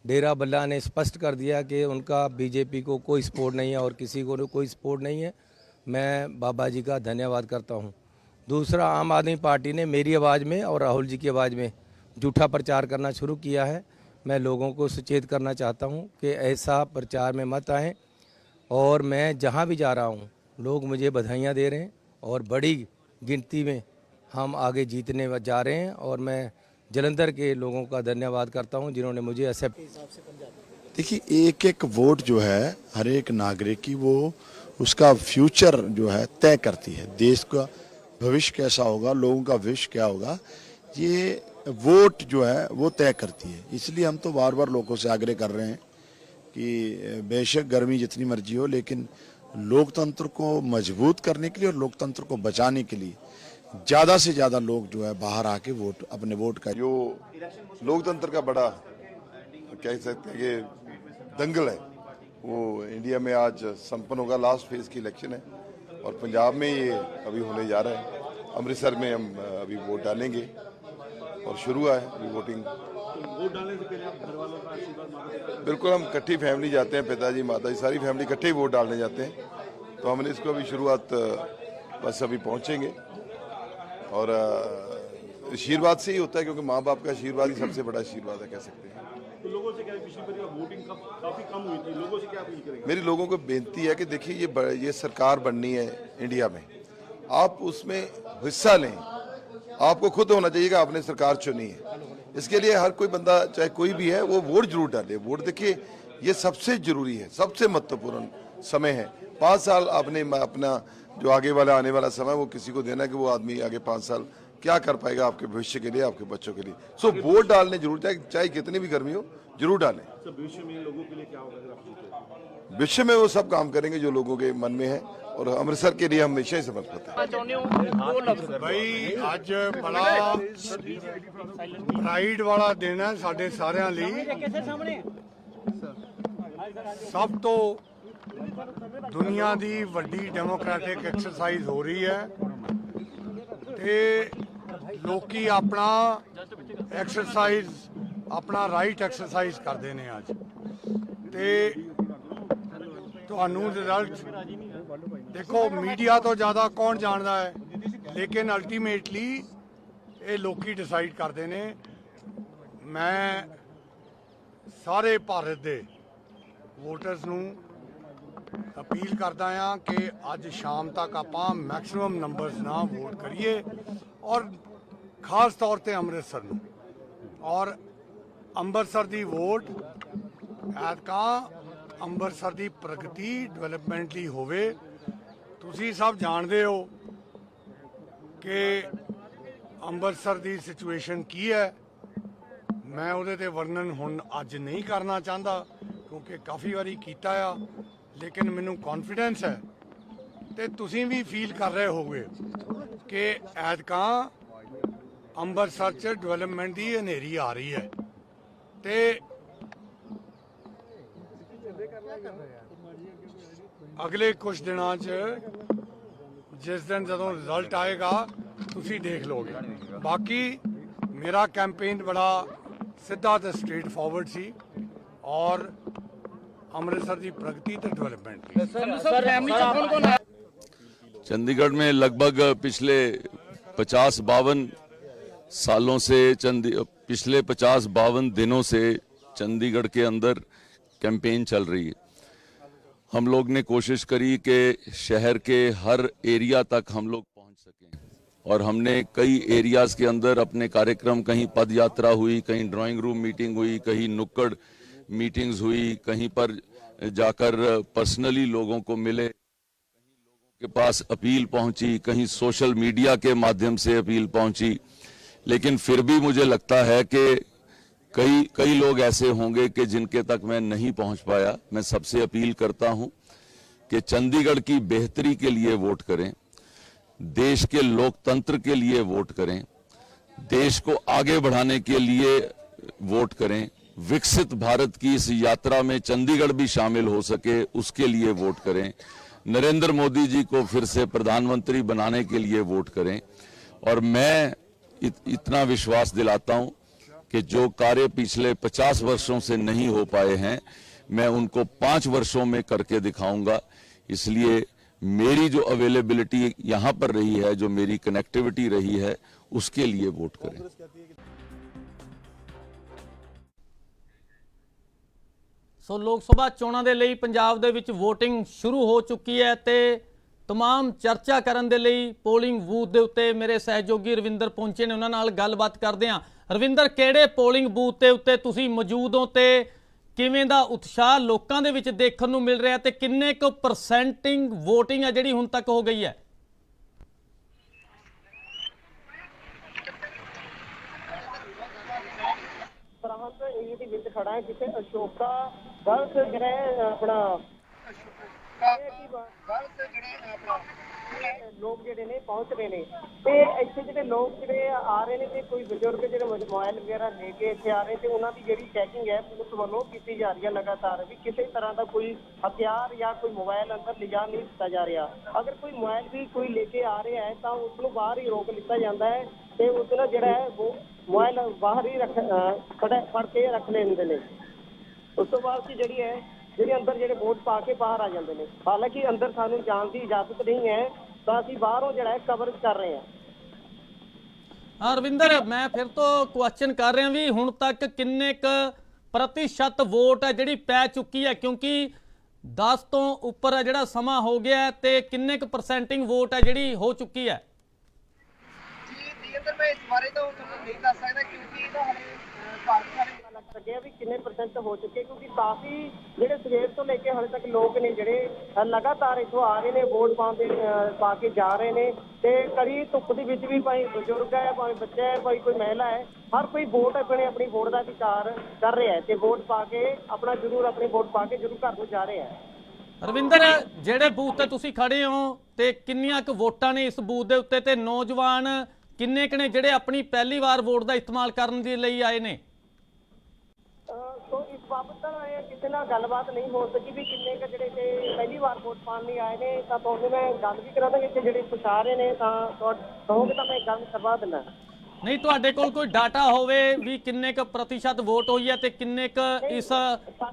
डेरा बल्ला ने स्पष्ट कर दिया कि उनका बीजेपी को कोई सपोर्ट नहीं है और किसी को कोई सपोर्ट नहीं है। मैं बाबा जी का धन्यवाद करता हूँ। दूसरा, आम आदमी पार्टी ने मेरी आवाज़ में और राहुल जी की आवाज़ में झूठा प्रचार करना शुरू किया है। मैं लोगों को सचेत करना चाहता हूँ कि ऐसा प्रचार में मत आएँ और मैं जहाँ भी जा रहा हूँ, लोग मुझे बधाइयाँ दे रहे हैं और बड़ी गिनती में हम आगे जीतने जा रहे हैं और मैं जलंधर के लोगों का धन्यवाद करता हूँ, जिन्होंने मुझे एक्सेप्ट देखिए एक एक वोट जो है, हर एक नागरिक की, वो उसका फ्यूचर जो है, तय करती है। देश का भविष्य कैसा होगा, लोगों का भविष्य क्या होगा, ये वोट जो है, वो तय करती है। इसलिए हम तो बार बार लोगों से आग्रह कर रहे हैं कि, बेशक गर्मी जितनी मर्ज़ी हो, लेकिन लोकतंत्र को मज़बूत करने के लिए और लोकतंत्र को बचाने के लिए ज़्यादा से ज़्यादा लोग जो है बाहर आके वोट अपने वोट का जो लोकतंत्र का बड़ा कह सकते हैं कि दंगल है। वो इंडिया में आज संपन्न होगा लास्ट फ़ेज़ की इलेक्शन है। और पंजाब में ये अभी होने जा रहा है। अमृतसर में हम अभी वोट डालेंगे। और शुरू हुआ है अभी वोटिंग बिल्कुल हम इकट्ठी फैमिली जाते हैं पिताजी माताजी सारी फैमिली इकट्ठे ही वोट डालने जाते हैं। तो हमने इसको अभी शुरुआत बस अभी पहुँचेंगे। और आशीर्वाद से ही होता है क्योंकि माँ बाप का आशीर्वाद ही सबसे बड़ा आशीर्वाद है कह सकते हैं। तो लोगों से क्या पिछली बार वोटिंग काफ़ी कम हुई थी लोगों से क्या अपील करेंगे? मेरी लोगों को बेनती है कि देखिए ये ये सरकार बननी है इंडिया में। आप उसमें हिस्सा लें। आपको खुद होना चाहिए कि आपने सरकार चुनी है। इसके लिए हर कोई बंदा चाहे कोई भी है वो वोट ज़रूर डाले। वोट देखिए ये सबसे ज़रूरी है सबसे महत्वपूर्ण समय है। पाँच साल आपने अपना जो आगे वाला आने वाला समय वो किसी को देना कि वो आदमी आगे पाँच साल क्या कर पाएगा आपके भविष्य के लिए आपके बच्चों के लिए। सो वोट डालने ज़रूर चाहे चाहे कितनी भी गर्मी हो ज़रूर डालें। विश्व में वो सब काम करेंगे जो लोगों के मन में है और अमृतसर के लिए हमेशा ही समर्पित है। भाई आज बड़ा प्राइड वाला दिन है साढ़े सारे सब तो ਦੁਨੀਆ ਦੀ ਵੱਡੀ ਡੈਮੋਕ੍ਰੈਟਿਕ ਐਕਸਰਸਾਈਜ਼ ਹੋ ਰਹੀ ਹੈ ਤੇ ਲੋਕੀ ਆਪਣਾ ਐਕਸਰਸਾਈਜ਼ ਆਪਣਾ ਰਾਈਟ ਐਕਸਰਸਾਈਜ਼ ਕਰਦੇ ਨੇ ਅੱਜ। ਤੇ ਤੁਹਾਨੂੰ ਰਿਜ਼ਲਟ ਦੇਖੋ ਮੀਡੀਆ ਤੋਂ ਜ਼ਿਆਦਾ ਕੌਣ ਜਾਣਦਾ ਹੈ? ਲੇਕਿਨ ਅਲਟੀਮੇਟਲੀ ਇਹ ਲੋਕੀ ਡਿਸਾਈਡ ਕਰਦੇ ਨੇ। ਮੈਂ ਸਾਰੇ ਭਾਰਤ ਦੇ ਵੋਟਰਸ ਨੂੰ ਅਪੀਲ ਕਰਦਾ ਹਾਂ ਕਿ ਅੱਜ ਸ਼ਾਮ ਤੱਕ ਆਪਾਂ ਮੈਕਸਿਮਮ ਨੰਬਰਸ ਨਾਲ ਵੋਟ ਕਰੀਏ ਔਰ ਖਾਸ ਤੌਰ ਤੇ ਅੰਮ੍ਰਿਤਸਰ ਨੂੰ। ਔਰ ਅੰਮ੍ਰਿਤਸਰ ਦੀ ਵੋਟ ਐਤਕਾਂ ਅੰਮ੍ਰਿਤਸਰ ਦੀ ਪ੍ਰਗਤੀ ਡਿਵੈਲਪਮੈਂਟ ਲਈ ਹੋਵੇ। ਤੁਸੀਂ ਸਭ ਜਾਣਦੇ ਹੋ ਕਿ ਅੰਮ੍ਰਿਤਸਰ ਦੀ ਸਿਚੁਏਸ਼ਨ ਕੀ ਹੈ। ਮੈਂ ਉਹਦੇ ਤੇ ਵਰਣਨ ਹੁਣ ਅੱਜ ਨਹੀਂ ਕਰਨਾ ਚਾਹੁੰਦਾ ਕਿਉਂਕਿ ਕਾਫੀ ਵਾਰੀ ਕੀਤਾ ਆ। ਲੇਕਿਨ ਮੈਨੂੰ ਕੌਨਫੀਡੈਂਸ ਹੈ ਤੇ ਤੁਸੀਂ ਵੀ ਫੀਲ ਕਰ ਰਹੇ ਹੋਗੇ ਕਿ ਐਤਕਾਂ ਅੰਮ੍ਰਿਤਸਰ 'ਚ ਡਿਵੈਲਪਮੈਂਟ ਦੀ ਹਨੇਰੀ ਆ ਰਹੀ ਹੈ। ਤੇ ਅਗਲੇ ਕੁਝ ਦਿਨਾਂ 'ਚ ਜਿਸ ਦਿਨ ਜਦੋਂ ਰਿਜ਼ਲਟ ਆਏਗਾ, ਤੁਸੀਂ ਦੇਖ ਲਓਗੇ। ਬਾਕੀ ਮੇਰਾ ਕੈਂਪੇਨ ਬੜਾ ਸਿੱਧਾ ਤੇ ਸਟ੍ਰੇਟ ਫਾਰਵਰਡ ਸੀ ਔਰ ਅੰਮ੍ਰਿਤਸਰ ਦੀ ਪ੍ਰਗਤੀ ਤੇ ਡਿਵੈਲਪਮੈਂਟ ਲਈ चंडीगढ़ में लगभग पिछले पचास बावन सालों से चंदी पिछले पचास बावन दिनों से चंडीगढ़ के अंदर कैंपेन चल रही है हम लोग ने कोशिश करी कि शहर के हर एरिया तक हम लोग पहुंच सकें और हमने कई एरियाज के अंदर अपने कार्यक्रम कहीं पद यात्रा हुई कहीं ड्राइंग रूम मीटिंग हुई कहीं नुक्कड़ मीटिंग्स हुई, कहीं पर जाकर पर्सनली लोगों को मिले के पास अपील पहुँची, कहीं सोशल मीडिया के माध्यम से अपील पहुँची। लेकिन फिर भी मुझे लगता है कि कई कई लोग ऐसे होंगे कि जिनके तक मैं नहीं पहुँच पाया। मैं सबसे अपील करता हूँ कि चंडीगढ़ की बेहतरी के लिए वोट करें, देश के लोकतंत्र के लिए वोट करें, देश को आगे बढ़ाने के लिए वोट करें विकसित भारत की इस यात्रा में चंडीगढ़ भी शामिल हो सके उसके लिए वोट करें। नरेंद्र मोदी जी को फिर से प्रधानमंत्री बनाने के लिए वोट करें। और मैं इत, इतना विश्वास दिलाता हूँ कि जो कार्य पिछले 50 वर्षों से नहीं हो पाए हैं मैं उनको पाँच वर्षों में करके दिखाऊँगा। इसलिए मेरी जो अवेलेबिलिटी यहाँ पर रही है जो मेरी कनेक्टिविटी रही है उसके लिए वोट करें। ਸੋ ਲੋਕ ਸਭਾ ਚੋਣਾਂ ਦੇ ਲਈ ਪੰਜਾਬ ਦੇ ਵਿੱਚ VOTING ਸ਼ੁਰੂ ਹੋ ਚੁੱਕੀ ਹੈ ਤੇ तमाम ਚਰਚਾ ਕਰਨ ਦੇ ਲਈ ਪੋਲਿੰਗ ਬੂਥ ਦੇ ਉੱਤੇ ਮੇਰੇ ਸਹਿਯੋਗੀ ਰਵਿੰਦਰ ਪਹੁੰਚੇ ਨੇ ਉਹਨਾਂ ਨਾਲ ਗੱਲਬਾਤ ਕਰਦੇ ਹਾਂ ਰਵਿੰਦਰ ਕਿਹੜੇ ਪੋਲਿੰਗ ਬੂਥ ਦੇ ਉੱਤੇ ਤੁਸੀਂ ਮੌਜੂਦ ਹੋ ਤੇ ਕਿਵੇਂ ਦਾ ਉਤਸ਼ਾਹ ਲੋਕਾਂ ਦੇ ਵਿੱਚ ਦੇਖਣ ਨੂੰ ਮਿਲ ਰਿਹਾ ਤੇ ਕਿੰਨੇ ਕੁ ਪਰਸੈਂਟਿੰਗ VOTING ਹੈ ਜਿਹੜੀ ਹੁਣ ਤੱਕ ਹੋ ਗਈ ਹੈ ਏਰੀਏ ਦੇ ਵਿੱਚ ਖੜਾ ਹੈ ਜਿੱਥੇ ਅਸ਼ੋਕਾ ਗਲਤ ਜਿਹੜਾ ਆਪਣਾ ਗਲਤ ਜਿਹੜੇ ਆਪਣਾ ਲੋਕ ਜਿਹੜੇ ਨੇ ਪਹੁੰਚ ਰਹੇ ਨੇ। ਤੇ ਇੱਥੇ ਜਿਹੜੇ ਲੋਕ ਜਿਹੜੇ ਆ ਰਹੇ ਨੇ ਤੇ ਕੋਈ ਬਜ਼ੁਰਗ ਜਿਹੜੇ ਮੋਬਾਈਲ ਵਗੈਰਾ ਲੈ ਕੇ ਇੱਥੇ ਆ ਰਹੇ ਤੇ ਉਹਨਾਂ ਦੀ ਜਿਹੜੀ ਚੈਕਿੰਗ ਹੈ ਪੁਲਿਸ ਵੱਲੋਂ ਕੀਤੀ ਜਾ ਰਹੀ ਹੈ ਲਗਾਤਾਰ ਵੀ ਕਿਸੇ ਤਰ੍ਹਾਂ ਦਾ ਕੋਈ ਹਥਿਆਰ ਜਾਂ ਕੋਈ ਮੋਬਾਈਲ ਅੰਦਰ ਲਿਜਾ ਨਹੀਂ ਦਿੱਤਾ ਜਾ ਰਿਹਾ। ਅਗਰ ਕੋਈ ਮੋਬਾਈਲ ਵੀ ਕੋਈ ਲੈ ਕੇ ਆ ਰਿਹਾ ਹੈ ਤਾਂ ਉਸ ਨੂੰ ਬਾਹਰ ਹੀ ਰੋਕ ਲਿੱਤਾ ਜਾਂਦਾ ਹੈ। ਤੇ ਉਸ ਨਾਲ ਜਿਹੜਾ ਹੈ ਉਹ ਮੋਬਾਈਲ ਬਾਹਰ ਹੀ ਰੱਖ, ਅਹ ਫੜ ਕੇ ਰੱਖ ਲੈਂਦੇ ਨੇ। ਉਸ ਤੋਂ ਬਾਅਦ ਕੀ ਜਿਹੜੀ ਹੈ, ਜਿਹੜੇ ਅੰਦਰ ਜਿਹੜੇ ਵੋਟ ਪਾ ਕੇ ਬਾਹਰ ਆ ਜਾਂਦੇ ਨੇ। ਹਾਲਾਂਕਿ ਅੰਦਰ ਸਾਨੂੰ ਜਾਣ ਦੀ ਇਜਾਜ਼ਤ ਨਹੀਂ ਹੈ, ਤਾਂ ਅਸੀਂ ਬਾਹਰੋਂ ਜਿਹੜਾ ਹੈ ਕਵਰੇਜ ਕਰ ਰਹੇ ਹਾਂ। ਹਾਂ ਰਵਿੰਦਰ ਮੈਂ ਫਿਰ ਤੋਂ ਕੁਐਸਚਨ ਕਰ ਰਿਹਾ ਵੀ ਹੁਣ ਤੱਕ ਕਿੰਨੇ ਕ ਪ੍ਰਤੀਸ਼ਤ ਵੋਟ ਹੈ ਜਿਹੜੀ ਪੈ ਚੁੱਕੀ ਹੈ? ਕਿਉਂਕਿ 10 ਤੋਂ ਉੱਪਰ ਹੈ ਜਿਹੜਾ ਸਮਾਂ ਹੋ ਗਿਆ ਤੇ ਕਿੰਨੇ ਕ ਪਰਸੈਂਟਿੰਗ ਵੋਟ ਹੈ ਜਿਹੜੀ ਹੋ ਚੁੱਕੀ ਹੈ? ਜੀ ਦੀਦਰ ਮੈਂ ਇਸ ਬਾਰੇ ਤਾਂ ਤੁਹਾਨੂੰ ਨਹੀਂ ਦੱਸ ਸਕਦਾ ਕਿਉਂਕਿ ਇਹਦਾ ਹਲੇ ਭਾਰਤ ਸਾਰੇ ਲੱਗ ਸਕਿਆ ਵੀ ਕਿੰਨੇ ਪਰਸੈਂਟ ਹੋ ਚੁੱਕੇ ਕਿਉਂਕਿ ਕਾਫੀ ਜਿਹੜੇ ਸਵੇਰ ਤੋਂ ਲੈ ਕੇ ਹਾਲੇ ਤੱਕ ਲੋਕ ਨੇ ਜਿਹੜੇ ਅ, ਲਗਾਤਾਰ ਇੱਥੋਂ ਆ ਰਹੇ ਨੇ ਵੋਟ ਪਾਉਂਦੇ ਅ, ਪਾ ਕੇ ਜਾ ਰਹੇ ਨੇ ਤੇ ਕਦੀ ਧੁੱਪ ਦੇ ਵਿੱਚ ਵੀ ਭਾਈ ਬਜ਼ੁਰਗ ਹੈ ਭਾਵੇਂ ਬੱਚਾ ਹੈ ਭਾਈ ਕੋਈ ਮਹਿਲਾ ਹੈ ਹਰ ਕੋਈ ਵੋਟ ਆਪਣੇ ਆਪਣੀ ਵੋਟ ਦਾ ਅਧਿਕਾਰ ਕਰ ਰਿਹਾ ਹੈ ਤੇ ਵੋਟ ਪਾ ਕੇ ਆਪਣਾ ਜ਼ਰੂਰ ਆਪਣੀ ਵੋਟ ਪਾ ਕੇ ਜ਼ਰੂਰ ਘਰ ਨੂੰ ਜਾ ਰਿਹਾ ਹੈ। ਰਵਿੰਦਰ ਜਿਹੜੇ ਬੂਥ ਤੇ ਤੁਸੀਂ ਖੜੇ ਹੋ ਤੇ ਕਿੰਨੀਆਂ ਕੁ ਵੋਟਾਂ ਨੇ ਇਸ ਬੂਥ ਦੇ ਉੱਤੇ ਤੇ ਨੌਜਵਾਨ ਕਿੰਨੇ ਕੁ ਨੇ ਜਿਹੜੇ ਆਪਣੀ ਪਹਿਲੀ ਵਾਰ ਵੋਟ ਦਾ ਇਸਤੇਮਾਲ ਕਰਨ ਦੇ ਲਈ ਆਏ ਨੇ? ਅਹ ਸੋ ਇਸ ਬਾਬਤ ਤਾਂ ਇਹ ਕਿਸੇ ਨਾਲ ਗੱਲਬਾਤ ਨਹੀਂ ਹੋ ਸਕੀ ਵੀ ਕਿੰਨੇ ਕੁ ਜਿਹੜੇ ਕਿ ਪਹਿਲੀ ਵਾਰ ਵੋਟ ਪਾਉਣ ਲਈ ਆਏ ਨੇ। ਤਾਂ ਤੁਹਾਨੂੰ ਮੈਂ ਗੱਲ ਵੀ ਕਰਾਂਗਾ ਕਿ ਜਿਹੜੇ ਪੁਛਾਰੇ ਨੇ ਤਾਂ ਤੁਹਾ- ਕਹੋਗੇ ਤਾਂ ਮੈਂ ਗੱਲ ਕਰਵਾ ਦਿੰਦਾ। ਨਹੀਂ ਤੁਹਾਡੇ ਕੋਲ ਕੋਈ ਡਾਟਾ ਹੋਵੇ ਵੀ ਕਿੰਨੇ ਕ ਪ੍ਰਤੀਸ਼ਤ ਵੋਟ ਹੋਈ ਹੈ ਤੇ ਕਿੰਨੇ ਕ ਇਸ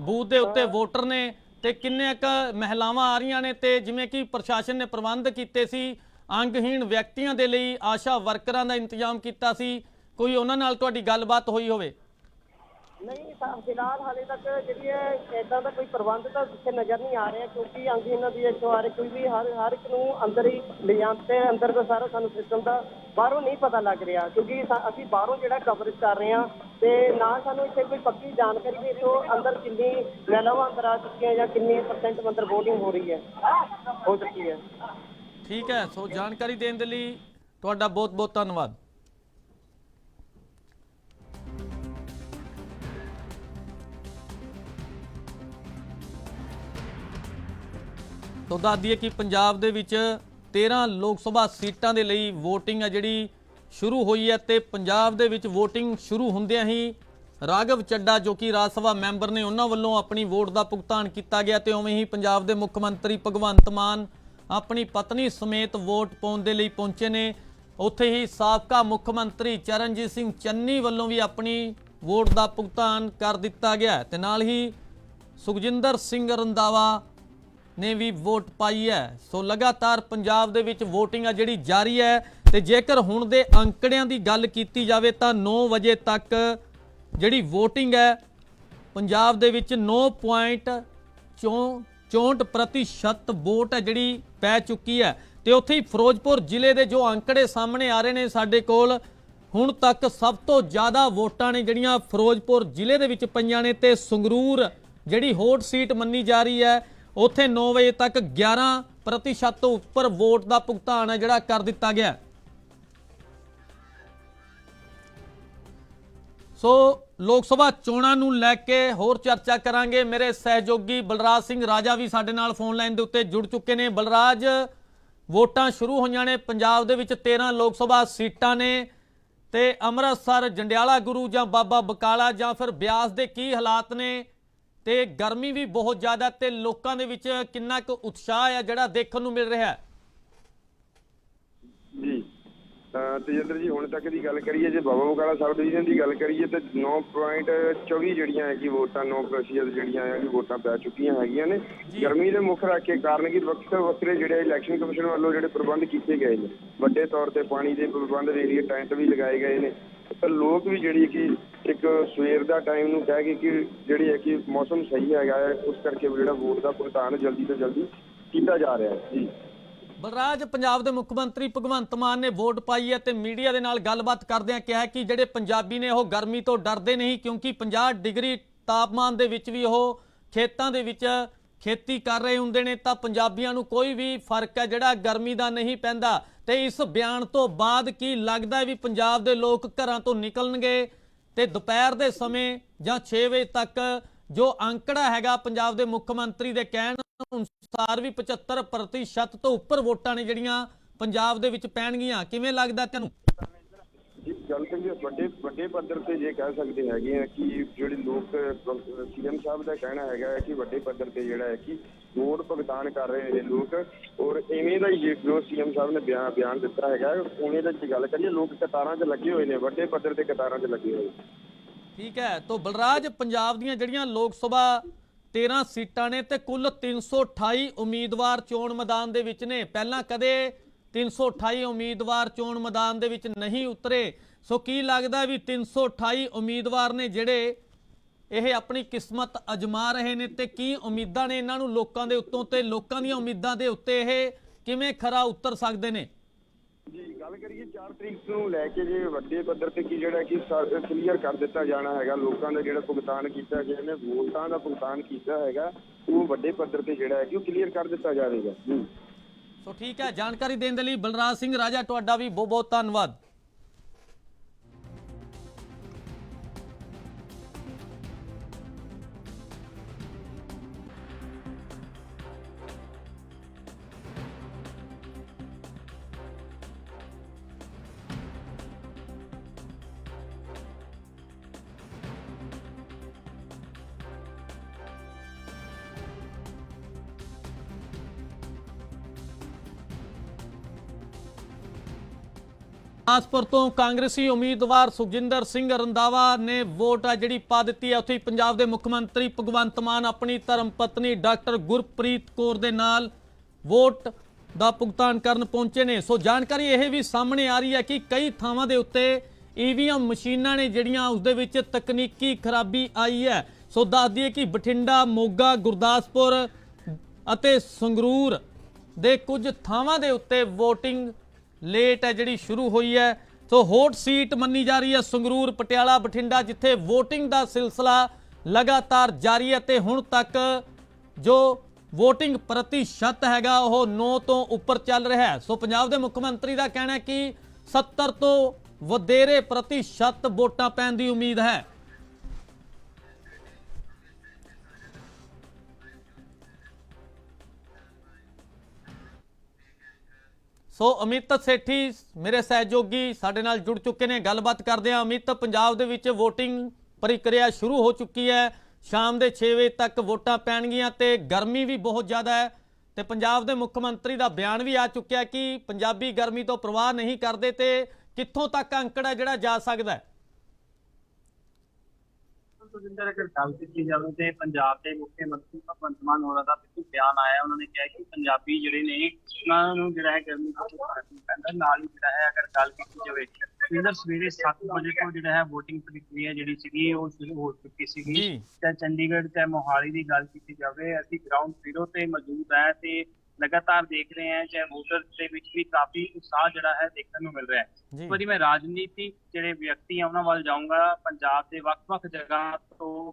ਬੂਥ ਦੇ ਉੱਤੇ ਵੋਟਰ ਨੇ ਤੇ ਕਿੰਨੇ ਕ ਮਹਿਲਾਵਾਂ ਆ ਰਹੀਆਂ ਨੇ ਤੇ ਜਿਵੇਂ ਕਿ ਪ੍ਰਸ਼ਾਸਨ ਨੇ ਪ੍ਰਬੰਧ ਕੀਤੇ ਸੀ ਅੰਗਹੀਣ ਵਿਅਕਤੀਆਂ ਦੇ ਲਈ ਆਸ਼ਾ ਵਰਕਰਾਂ ਦਾ ਇੰਤਜ਼ਾਮ ਕੀਤਾ ਸੀ। ਕੋਈ ਉਹਨਾਂ ਨਾਲ ਤੁਹਾਡੀ ਗੱਲਬਾਤ ਹੋਈ ਹੋਵੇ? ਨਹੀਂ, ਤਾਂ ਫਿਲਹਾਲ ਹਾਲੇ ਤੱਕ ਜਿਹੜੀ ਹੈ ਇਦਾਂ ਦਾ ਕੋਈ ਪ੍ਰਬੰਧ ਤਾਂ ਇੱਥੇ ਨਜ਼ਰ ਨਹੀਂ ਆ ਰਿਹਾ, ਕਿਉਂਕਿ ਅੰਗ ਇਹਨਾਂ ਦੀ ਇੱਥੋਂ ਆ ਰਹੀ ਕੋਈ ਵੀ ਹਰ ਹਰ ਇੱਕ ਨੂੰ ਅੰਦਰ ਹੀ ਲੈ ਜਾਂਦੇ ਅੰਦਰ ਦਾ ਸਾਰਾ ਸਾਨੂੰ ਸਿਸਟਮ ਦਾ ਬਾਹਰੋਂ ਨਹੀਂ ਪਤਾ ਲੱਗ ਰਿਹਾ, ਕਿਉਂਕਿ ਅਸੀਂ ਬਾਹਰੋਂ ਜਿਹੜਾ ਕਵਰੇਜ ਕਰ ਰਹੇ ਹਾਂ ਤੇ ਨਾ ਸਾਨੂੰ ਇੱਥੇ ਕੋਈ ਪੱਕੀ ਜਾਣਕਾਰੀ ਵੀ ਇੱਥੋਂ ਅੰਦਰ ਕਿੰਨੀ ਮਹਿਲਾਵਾਂ ਅੰਦਰ ਆ ਚੁੱਕੀਆਂ ਜਾਂ ਕਿੰਨੀ ਪਰਸੈਂਟ ਅੰਦਰ ਵੋਟਿੰਗ ਹੋ ਰਹੀ ਹੈ, ਹੋ ਚੁੱਕੀ ਹੈ। ਠੀਕ ਹੈ, ਸੋ ਜਾਣਕਾਰੀ ਦੇਣ ਦੇ ਲਈ ਤੁਹਾਡਾ ਬਹੁਤ ਬਹੁਤ ਧੰਨਵਾਦ। ਤੋਂ ਦੱਸ ਦਈਏ ਕਿ ਪੰਜਾਬ ਦੇ ਵਿੱਚ 13 ਲੋਕ ਸਭਾ ਸੀਟਾਂ ਦੇ ਲਈ VOTING ਹੈ ਜਿਹੜੀ ਸ਼ੁਰੂ ਹੋਈ ਹੈ ਤੇ ਪੰਜਾਬ ਦੇ ਵਿੱਚ VOTING ਸ਼ੁਰੂ ਹੁੰਦਿਆਂ ਹੀ ਰਾਘਵ ਚੱਡਾ, ਜੋ ਕਿ ਰਾਜ ਸਭਾ ਮੈਂਬਰ ਨੇ, ਉਹਨਾਂ ਵੱਲੋਂ ਆਪਣੀ ਵੋਟ ਦਾ ਭੁਗਤਾਨ ਕੀਤਾ ਗਿਆ ਤੇ ਉਵੇਂ ਹੀ ਪੰਜਾਬ ਦੇ ਮੁੱਖ ਮੰਤਰੀ ਭਗਵੰਤ ਮਾਨ ਆਪਣੀ ਪਤਨੀ ਸਮੇਤ ਵੋਟ ਪਾਉਣ ਦੇ ਲਈ ਪਹੁੰਚੇ ਨੇ। ਉੱਥੇ ਹੀ ਸਾਬਕਾ ਮੁੱਖ ਮੰਤਰੀ ਚਰਨਜੀਤ ਸਿੰਘ ਚੰਨੀ ਵੱਲੋਂ ਵੀ ਆਪਣੀ ਵੋਟ ਦਾ ਭੁਗਤਾਨ ਕਰ ਦਿੱਤਾ ਗਿਆ ਤੇ ਨਾਲ ਹੀ ਸੁਖਜਿੰਦਰ ਸਿੰਘ ਰੰਦਾਵਾ ਨੇ ਵੀ ਵੋਟ ਪਾਈ ਹੈ। ਸੋ ਲਗਾਤਾਰ ਪੰਜਾਬ ਦੇ ਵਿੱਚ VOTING ਆ ਜਿਹੜੀ ਜਾਰੀ ਹੈ ਤੇ ਜੇਕਰ ਹੁਣ ਦੇ ਅੰਕੜਿਆਂ ਦੀ ਗੱਲ ਕੀਤੀ ਜਾਵੇ ਤਾਂ 9 ਵਜੇ ਤੱਕ ਜਿਹੜੀ VOTING ਹੈ, ਪੰਜਾਬ ਦੇ ਵਿੱਚ 9.4 64% ਵੋਟ ਹੈ ਜਿਹੜੀ ਪੈ ਚੁੱਕੀ ਹੈ। ਤੇ ਉੱਥੇ ਹੀ ਫਿਰੋਜ਼ਪੁਰ ਜ਼ਿਲ੍ਹੇ ਦੇ ਜੋ ਅੰਕੜੇ ਸਾਹਮਣੇ ਆ ਰਹੇ ਨੇ ਸਾਡੇ ਕੋਲ, ਹੁਣ ਤੱਕ ਸਭ ਤੋਂ ਜ਼ਿਆਦਾ ਵੋਟਾਂ ਨੇ ਜਿਹੜੀਆਂ ਫਿਰੋਜ਼ਪੁਰ ਜ਼ਿਲ੍ਹੇ ਦੇ ਵਿੱਚ ਪਈਆਂ ਨੇ ਤੇ ਸੰਗਰੂਰ ਜਿਹੜੀ ਹੋਟ ਸੀਟ ਮੰਨੀ ਜਾ ਰਹੀ ਹੈ, ਉੱਥੇ 9 ਵਜੇ ਤੱਕ 11% ਤੋਂ ਉੱਪਰ ਵੋਟ ਦਾ ਭੁਗਤਾਨ ਹੈ ਜਿਹੜਾ ਕਰ ਦਿੱਤਾ ਗਿਆ। ਸੋ ਲੋਕ ਸਭਾ ਚੋਣਾਂ ਨੂੰ ਲੈ ਕੇ ਹੋਰ ਚਰਚਾ ਕਰਾਂਗੇ। ਮੇਰੇ ਸਹਿਯੋਗੀ ਬਲਰਾਜ ਸਿੰਘ ਰਾਜਾ ਵੀ ਸਾਡੇ ਨਾਲ ਫੋਨ ਲਾਈਨ ਦੇ ਉੱਤੇ ਜੁੜ ਚੁੱਕੇ ਨੇ। ਬਲਰਾਜ, ਵੋਟਾਂ ਸ਼ੁਰੂ ਹੋਈਆਂ ਨੇ। ਪੰਜਾਬ ਦੇ ਵਿੱਚ 13 ਲੋਕ ਸਭਾ ਸੀਟਾਂ ਨੇ ਤੇ ਅੰਮ੍ਰਿਤਸਰ, ਜੰਡਿਆਲਾ ਗੁਰੂ ਜਾਂ ਬਾਬਾ ਬਕਾਲਾ ਜਾਂ ਫਿਰ ਬਿਆਸ ਦੇ ਕੀ ਹਾਲਾਤ ਨੇ? ਤੇ ਗਰਮੀ ਵੀ ਬਹੁਤ ਜ਼ਿਆਦਾ ਤੇ ਲੋਕਾਂ ਦੇ ਵਿੱਚ ਕਿੰਨਾ ਕੁ ਉਤਸ਼ਾਹ ਆ ਜਿਹੜਾ ਦੇਖਣ ਨੂੰ ਮਿਲ ਰਿਹਾ ਹੈ? ਤੇਜਿੰਦਰ ਜੀ ਹੁਣ ਤੱਕ ਦੀ ਗੱਲ ਕਰੀਏ ਜੇ ਬਾਬਾ ਬਕਾਲਾ ਸਬ ਡਿਵੀਜ਼ਨ ਦੀ ਗੱਲ ਕਰੀਏ ਤੇ 9.24 ਜਿਹੜੀਆਂ ਹੈ ਕਿ ਵੋਟਾਂ 9% ਜਿਹੜੀਆਂ ਹੈ ਕਿ ਵੋਟਾਂ ਪੈ ਚੁੱਕੀਆਂ ਹੈਗੀਆਂ ਨੇ। ਗਰਮੀ ਦੇ ਮੁੱਖ ਰੱਖ ਕੇ ਕਾਰਨ ਕਿ ਵੱਖਰੇ ਵੱਖਰੇ ਜਿਹੜੇ ਇਲੈਕਸ਼ਨ ਕਮਿਸ਼ਨ ਵੱਲੋਂ ਜਿਹੜੇ ਪ੍ਰਬੰਧ ਕੀਤੇ ਗਏ ਨੇ ਵੱਡੇ ਤੌਰ ਤੇ ਪਾਣੀ ਦੇ ਪ੍ਰਬੰਧ ਦੇ ਲਈ ਟੈਂਟ ਵੀ ਲਗਾਏ ਗਏ ਨੇ। ਤੇ ਲੋਕ ਵੀ ਜਿਹੜੀ ਕਿ ਇੱਕ ਸਵੇਰ ਦਾ ਟਾਈਮ ਨੂੰ ਕਹਿ ਕੇ ਕਿ ਜਿਹੜੀ ਹੈ ਕਿ ਮੌਸਮ ਸਹੀ ਹੈਗਾ ਹੈ ਉਸ ਕਰਕੇ ਜਿਹੜਾ ਵੋਟ ਦਾ ਭੁਗਤਾਨ ਜਲਦੀ ਤੋਂ ਜਲਦੀ ਕੀਤਾ ਜਾ ਰਿਹਾ ਹੈ। ਜੀ। ਬਲਰਾਜ, ਪੰਜਾਬ ਦੇ ਮੁੱਖ ਮੰਤਰੀ ਭਗਵੰਤ ਮਾਨ ਨੇ ਵੋਟ ਪਾਈ ਹੈ ਤੇ ਮੀਡੀਆ ਦੇ ਨਾਲ ਗੱਲਬਾਤ ਕਰਦਿਆਂ ਕਿਹਾ ਕਿ ਜਿਹੜੇ ਪੰਜਾਬੀ ਨੇ ਉਹ ਗਰਮੀ ਤੋਂ ਡਰਦੇ ਨਹੀਂ ਕਿਉਂਕਿ 50 ਡਿਗਰੀ ਤਾਪਮਾਨ ਦੇ ਵਿੱਚ ਵੀ ਉਹ ਖੇਤਾਂ ਦੇ ਵਿੱਚ ਖੇਤੀ ਕਰ ਰਹੇ ਹੁੰਦੇ ਨੇ, ਤਾਂ ਪੰਜਾਬੀਆਂ ਨੂੰ ਕੋਈ ਵੀ ਫ਼ਰਕ ਹੈ ਜਿਹੜਾ ਗਰਮੀ ਦਾ ਨਹੀਂ ਪੈਂਦਾ। ਤੇ ਇਸ ਬਿਆਨ ਤੋਂ ਬਾਅਦ ਕੀ ਲੱਗਦਾ ਹੈ ਵੀ ਪੰਜਾਬ ਦੇ ਲੋਕ ਘਰਾਂ ਤੋਂ ਨਿਕਲਣਗੇ ਤੇ ਦੁਪਹਿਰ ਦੇ ਸਮੇਂ ਜਾਂ 6 ਵਜੇ ਤੱਕ ਜੋ ਅੰਕੜਾ ਹੈਗਾ ਪੰਜਾਬ ਦੇ ਮੁੱਖ ਮੰਤਰੀ ਦੇ ਕਹਿਣ ਅਨੁਸਾਰ ਵੀ 75% ਤੋਂ ਉੱਪਰ ਵੋਟਾਂ ਨੇ ਜਿਹੜੀਆਂ ਪੰਜਾਬ ਦੇ ਵਿੱਚ ਪੈਣਗੀਆਂ। ਕਿਵੇਂ ਲੱਗਦਾ ਤੈਨੂੰ? ਜੀ ਗੱਲ ਕਰੀਏ ਵੱਡੇ ਵੱਡੇ ਪੱਧਰ ਤੇ ਜੇ ਕਹਿ ਸਕਦੇ ਹੈਗੇ ਆ ਕਿ ਜਿਹੜੇ ਲੋਕ ਸੀਐਮ ਸਾਹਿਬ ਦਾ ਕਹਿਣਾ ਹੈਗਾ ਹੈ ਕਿ ਵੱਡੇ ਪੱਧਰ ਤੇ ਜਿਹੜਾ ਹੈ ਕਿ ਵੋਟ ਭੁਗਤਾਨ ਕਰ ਰਹੇ ਨੇ ਲੋਕ। ਔਰ ਐਵੇਂ ਦਾ ਹੀ ਜੇ- ਸੀਐਮ ਸਾਹਿਬ ਨੇ ਬਿਆਨ ਬਿਆਨ ਦਿੱਤਾ ਹੈਗਾ ਉਵੇਂ ਦਾ ਜੇ ਗੱਲ ਕਰੀਏ ਲੋਕ ਕਤਾਰਾਂ 'ਚ ਲੱਗੇ ਹੋਏ ਨੇ ਵੱਡੇ ਪੱਧਰ ਤੇ ਕਤਾਰਾਂ 'ਚ ਲੱਗੇ ਹੋਏ ਠੀਕ ਹੈ ਤੋਂ ਬਲਰਾਜ ਪੰਜਾਬ ਦੀਆਂ ਜਿਹੜੀਆਂ ਲੋਕ ਸਭਾ 13 ਸੀਟਾਂ ਨੇ ਤੇ ਕੁੱਲ 328 ਉਮੀਦਵਾਰ ਚੋਣ ਮੈਦਾਨ ਦੇ ਵਿੱਚ ਨੇ। ਪਹਿਲਾਂ ਕਦੇ 328 ਉਮੀਦਵਾਰ ਚੋਣ ਮੈਦਾਨ ਦੇ ਵਿੱਚ ਨਹੀਂ ਉਤਰੇ। ਸੋ ਕੀ ਲੱਗਦਾ ਵੀ 328 ਉਮੀਦਵਾਰ ਨੇ ਜਿਹੜੇ ਇਹ ਆਪਣੀ ਕਿਸਮਤ ਅਜਮਾ ਰਹੇ ਨੇ ਤੇ ਕੀ ਉਮੀਦਾਂ ਨੇ ਇਹਨਾਂ ਨੂੰ ਲੋਕਾਂ ਦੇ ਉੱਤੋਂ ਤੇ ਲੋਕਾਂ ਦੀਆਂ ਉਮੀਦਾਂ ਦੇ ਉੱਤੇ ਇਹ ਕਿਵੇਂ ਖਰਾ ਉਤਰ ਸਕਦੇ ਨੇ? ਜੀ, ਗੱਲ ਕਰੀਏ 4 ਤਰੀਕ ਨੂੰ ਲੈ ਕੇ ਜੇ ਵੱਡੇ ਪੱਧਰ ਤੇ ਕੀ ਜਿਹੜਾ ਕਿ ਕਲੀਅਰ ਕਰ ਦਿੱਤਾ ਜਾਣਾ ਹੈਗਾ, ਲੋਕਾਂ ਦਾ ਜਿਹੜਾ ਭੁਗਤਾਨ ਕੀਤਾ ਗਿਆ ਨੇ, ਵੋਟਾਂ ਦਾ ਭੁਗਤਾਨ ਕੀਤਾ ਹੈਗਾ, ਉਹ ਵੱਡੇ ਪੱਧਰ ਤੇ ਜਿਹੜਾ ਹੈ ਕਿ ਉਹ ਕਲੀਅਰ ਕਰ ਦਿੱਤਾ ਜਾਵੇਗਾ। ਜੀ ਸੋ ਠੀਕ ਹੈ, ਜਾਣਕਾਰੀ ਦੇਣ ਦੇ ਲਈ ਬਲਰਾਜ ਸਿੰਘ ਰਾਜਾ, ਤੁਹਾਡਾ ਵੀ ਬਹੁਤ ਬਹੁਤ ਧੰਨਵਾਦ। ਆਸਪੁਰ ਤੋਂ ਕਾਂਗਰਸੀ ਉਮੀਦਵਾਰ ਸੁਖਜਿੰਦਰ ਸਿੰਘ ਰੰਦਾਵਾ ਨੇ ਵੋਟ ਆ ਜਿਹੜੀ ਪਾ ਦਿੱਤੀ ਹੈ ਉੱਥੇ ਹੀ ਪੰਜਾਬ ਦੇ ਮੁੱਖ ਮੰਤਰੀ ਭਗਵੰਤ ਮਾਨ ਆਪਣੀ ਧਰਮ ਪਤਨੀ ਡਾਕਟਰ ਗੁਰਪ੍ਰੀਤ ਕੌਰ ਦੇ ਨਾਲ ਵੋਟ ਦਾ ਭੁਗਤਾਨ ਕਰਨ ਪਹੁੰਚੇ ਨੇ। ਸੋ ਜਾਣਕਾਰੀ ਇਹ ਵੀ ਸਾਹਮਣੇ ਆ ਰਹੀ ਹੈ ਕਿ ਕਈ ਥਾਵਾਂ ਦੇ ਉੱਤੇ ਈਵੀਐਮ ਮਸ਼ੀਨਾਂ ਨੇ ਜਿਹੜੀਆਂ ਉਸ ਦੇ ਵਿੱਚ ਤਕਨੀਕੀ ਖਰਾਬੀ ਆਈ ਹੈ। ਸੋ ਦੱਸ ਦਈਏ ਕਿ ਬਠਿੰਡਾ, ਮੋਗਾ, ਗੁਰਦਾਸਪੁਰ ਅਤੇ ਸੰਗਰੂਰ ਦੇ ਕੁਝ ਥਾਵਾਂ ਦੇ ਉੱਤੇ VOTING ਲੇਟ ਹੈ, ਜਿਹੜੀ ਸ਼ੁਰੂ ਹੋਈ ਹੈ। ਸੋ ਹੋਟ ਸੀਟ ਮੰਨੀ ਜਾ ਰਹੀ ਹੈ ਸੰਗਰੂਰ, ਪਟਿਆਲਾ, ਬਠਿੰਡਾ, ਜਿੱਥੇ VOTING ਦਾ ਸਿਲਸਿਲਾ ਲਗਾਤਾਰ ਜਾਰੀ ਹੈ ਤੇ ਹੁਣ ਤੱਕ ਜੋ VOTING ਪ੍ਰਤੀਸ਼ਤ ਹੈਗਾ, ਉਹ 9 ਤੋਂ ਉੱਪਰ ਚੱਲ ਰਿਹਾ ਹੈ। ਸੋ ਪੰਜਾਬ ਦੇ ਮੁੱਖ ਮੰਤਰੀ ਦਾ ਕਹਿਣਾ ਹੈ ਕਿ 70 ਤੋਂ ਵਧੇਰੇ ਪ੍ਰਤੀਸ਼ਤ ਵੋਟਾਂ ਪੈਣ ਦੀ ਉਮੀਦ ਹੈ। ਸੋ ਅਮਿਤ ਸੇਠੀ, ਮੇਰੇ ਸਹਿਯੋਗੀ ਸਾਡੇ ਨਾਲ ਜੁੜ ਚੁੱਕੇ ਨੇ। ਗੱਲਬਾਤ ਕਰਦੇ ਹਾਂ ਅਮਿਤ, ਪੰਜਾਬ ਦੇ ਵਿੱਚ VOTING ਪ੍ਰਕਿਰਿਆ ਸ਼ੁਰੂ ਹੋ ਚੁੱਕੀ ਹੈ। ਸ਼ਾਮ ਦੇ 6 ਵਜੇ ਤੱਕ ਵੋਟਾਂ ਪੈਣਗੀਆਂ ਤੇ ਗਰਮੀ ਵੀ ਬਹੁਤ ਜ਼ਿਆਦਾ ਹੈ ਤੇ ਪੰਜਾਬ ਦੇ ਮੁੱਖ ਮੰਤਰੀ ਦਾ ਬਿਆਨ ਵੀ ਆ ਚੁੱਕਿਆ ਕਿ ਪੰਜਾਬੀ ਗਰਮੀ ਤੋਂ ਪ੍ਰਵਾਹ ਨਹੀਂ ਕਰਦੇ ਤੇ ਕਿੱਥੋਂ ਤੱਕ ਅੰਕੜਾ ਜਿਹੜਾ ਜਾ ਸਕਦਾ ਹੈ। ਸੁਰਿੰਦਰ ਅਗਰ ਗੱਲ ਕੀਤੀ ਜਾਵੇ ਤੇ ਪੰਜਾਬ ਦੇ ਮੁੱਖ ਮੰਤਰੀ ਭਗਵੰਤ ਮਾਨ ਹੋਰਾਂ ਦਾ ਪਿੱਛੇ ਬਿਆਨ ਆਇਆ। ਉਹਨਾਂ ਨੇ ਕਿਹਾ ਕਿ ਪੰਜਾਬੀ ਜਿਹੜੇ ਨੇ ਉਹਨਾਂ ਨੂੰ ਜਿਹੜਾ ਹੈ ਗਰਮੀ ਤੋਂ ਨਹੀਂ ਪੈਂਦਾ। ਨਾਲ ਹੀ ਜਿਹੜਾ ਹੈ ਅਗਰ ਗੱਲ ਕੀਤੀ ਜਾਵੇ ਸੁਰਿੰਦਰ ਸਵੇਰੇ 7 ਵਜੇ ਤੋਂ ਜਿਹੜਾ ਹੈ VOTING ਪ੍ਰਕਿਰਿਆ ਜਿਹੜੀ ਸੀਗੀ ਉਹ ਸ਼ੁਰੂ ਹੋ ਚੁੱਕੀ ਸੀਗੀ। ਚਾਹੇ ਚੰਡੀਗੜ੍ਹ ਚਾਹੇ ਮੋਹਾਲੀ ਦੀ ਗੱਲ ਕੀਤੀ ਜਾਵੇ ਅਸੀਂ ਗਰਾਊਂਡ ਜ਼ੀਰੋ ਤੇ ਮੌਜੂਦ ਹੈ ਤੇ ਲਗਾਤਾਰ ਦੇਖ ਰਹੇ ਹਾਂ ਚਾਹੇ ਵੋਟਰ ਦੇ ਵਿੱਚ ਵੀ ਕਾਫੀ ਉਤਸ਼ਾਹ ਜਿਹੜਾ ਹੈ ਦੇਖਣ ਨੂੰ ਮਿਲ ਰਿਹਾ ਹੈ ਜੀ। ਇਸ ਵਾਰੀ ਮੈਂ ਰਾਜਨੀਤੀ ਜਿਹੜੇ ਵਿਅਕਤੀ ਆ ਉਹਨਾਂ ਵੱਲ ਜਾਊਂਗਾ ਪੰਜਾਬ ਦੇ ਵੱਖ-ਵੱਖ ਜਗ੍ਹਾ ਤੋਂ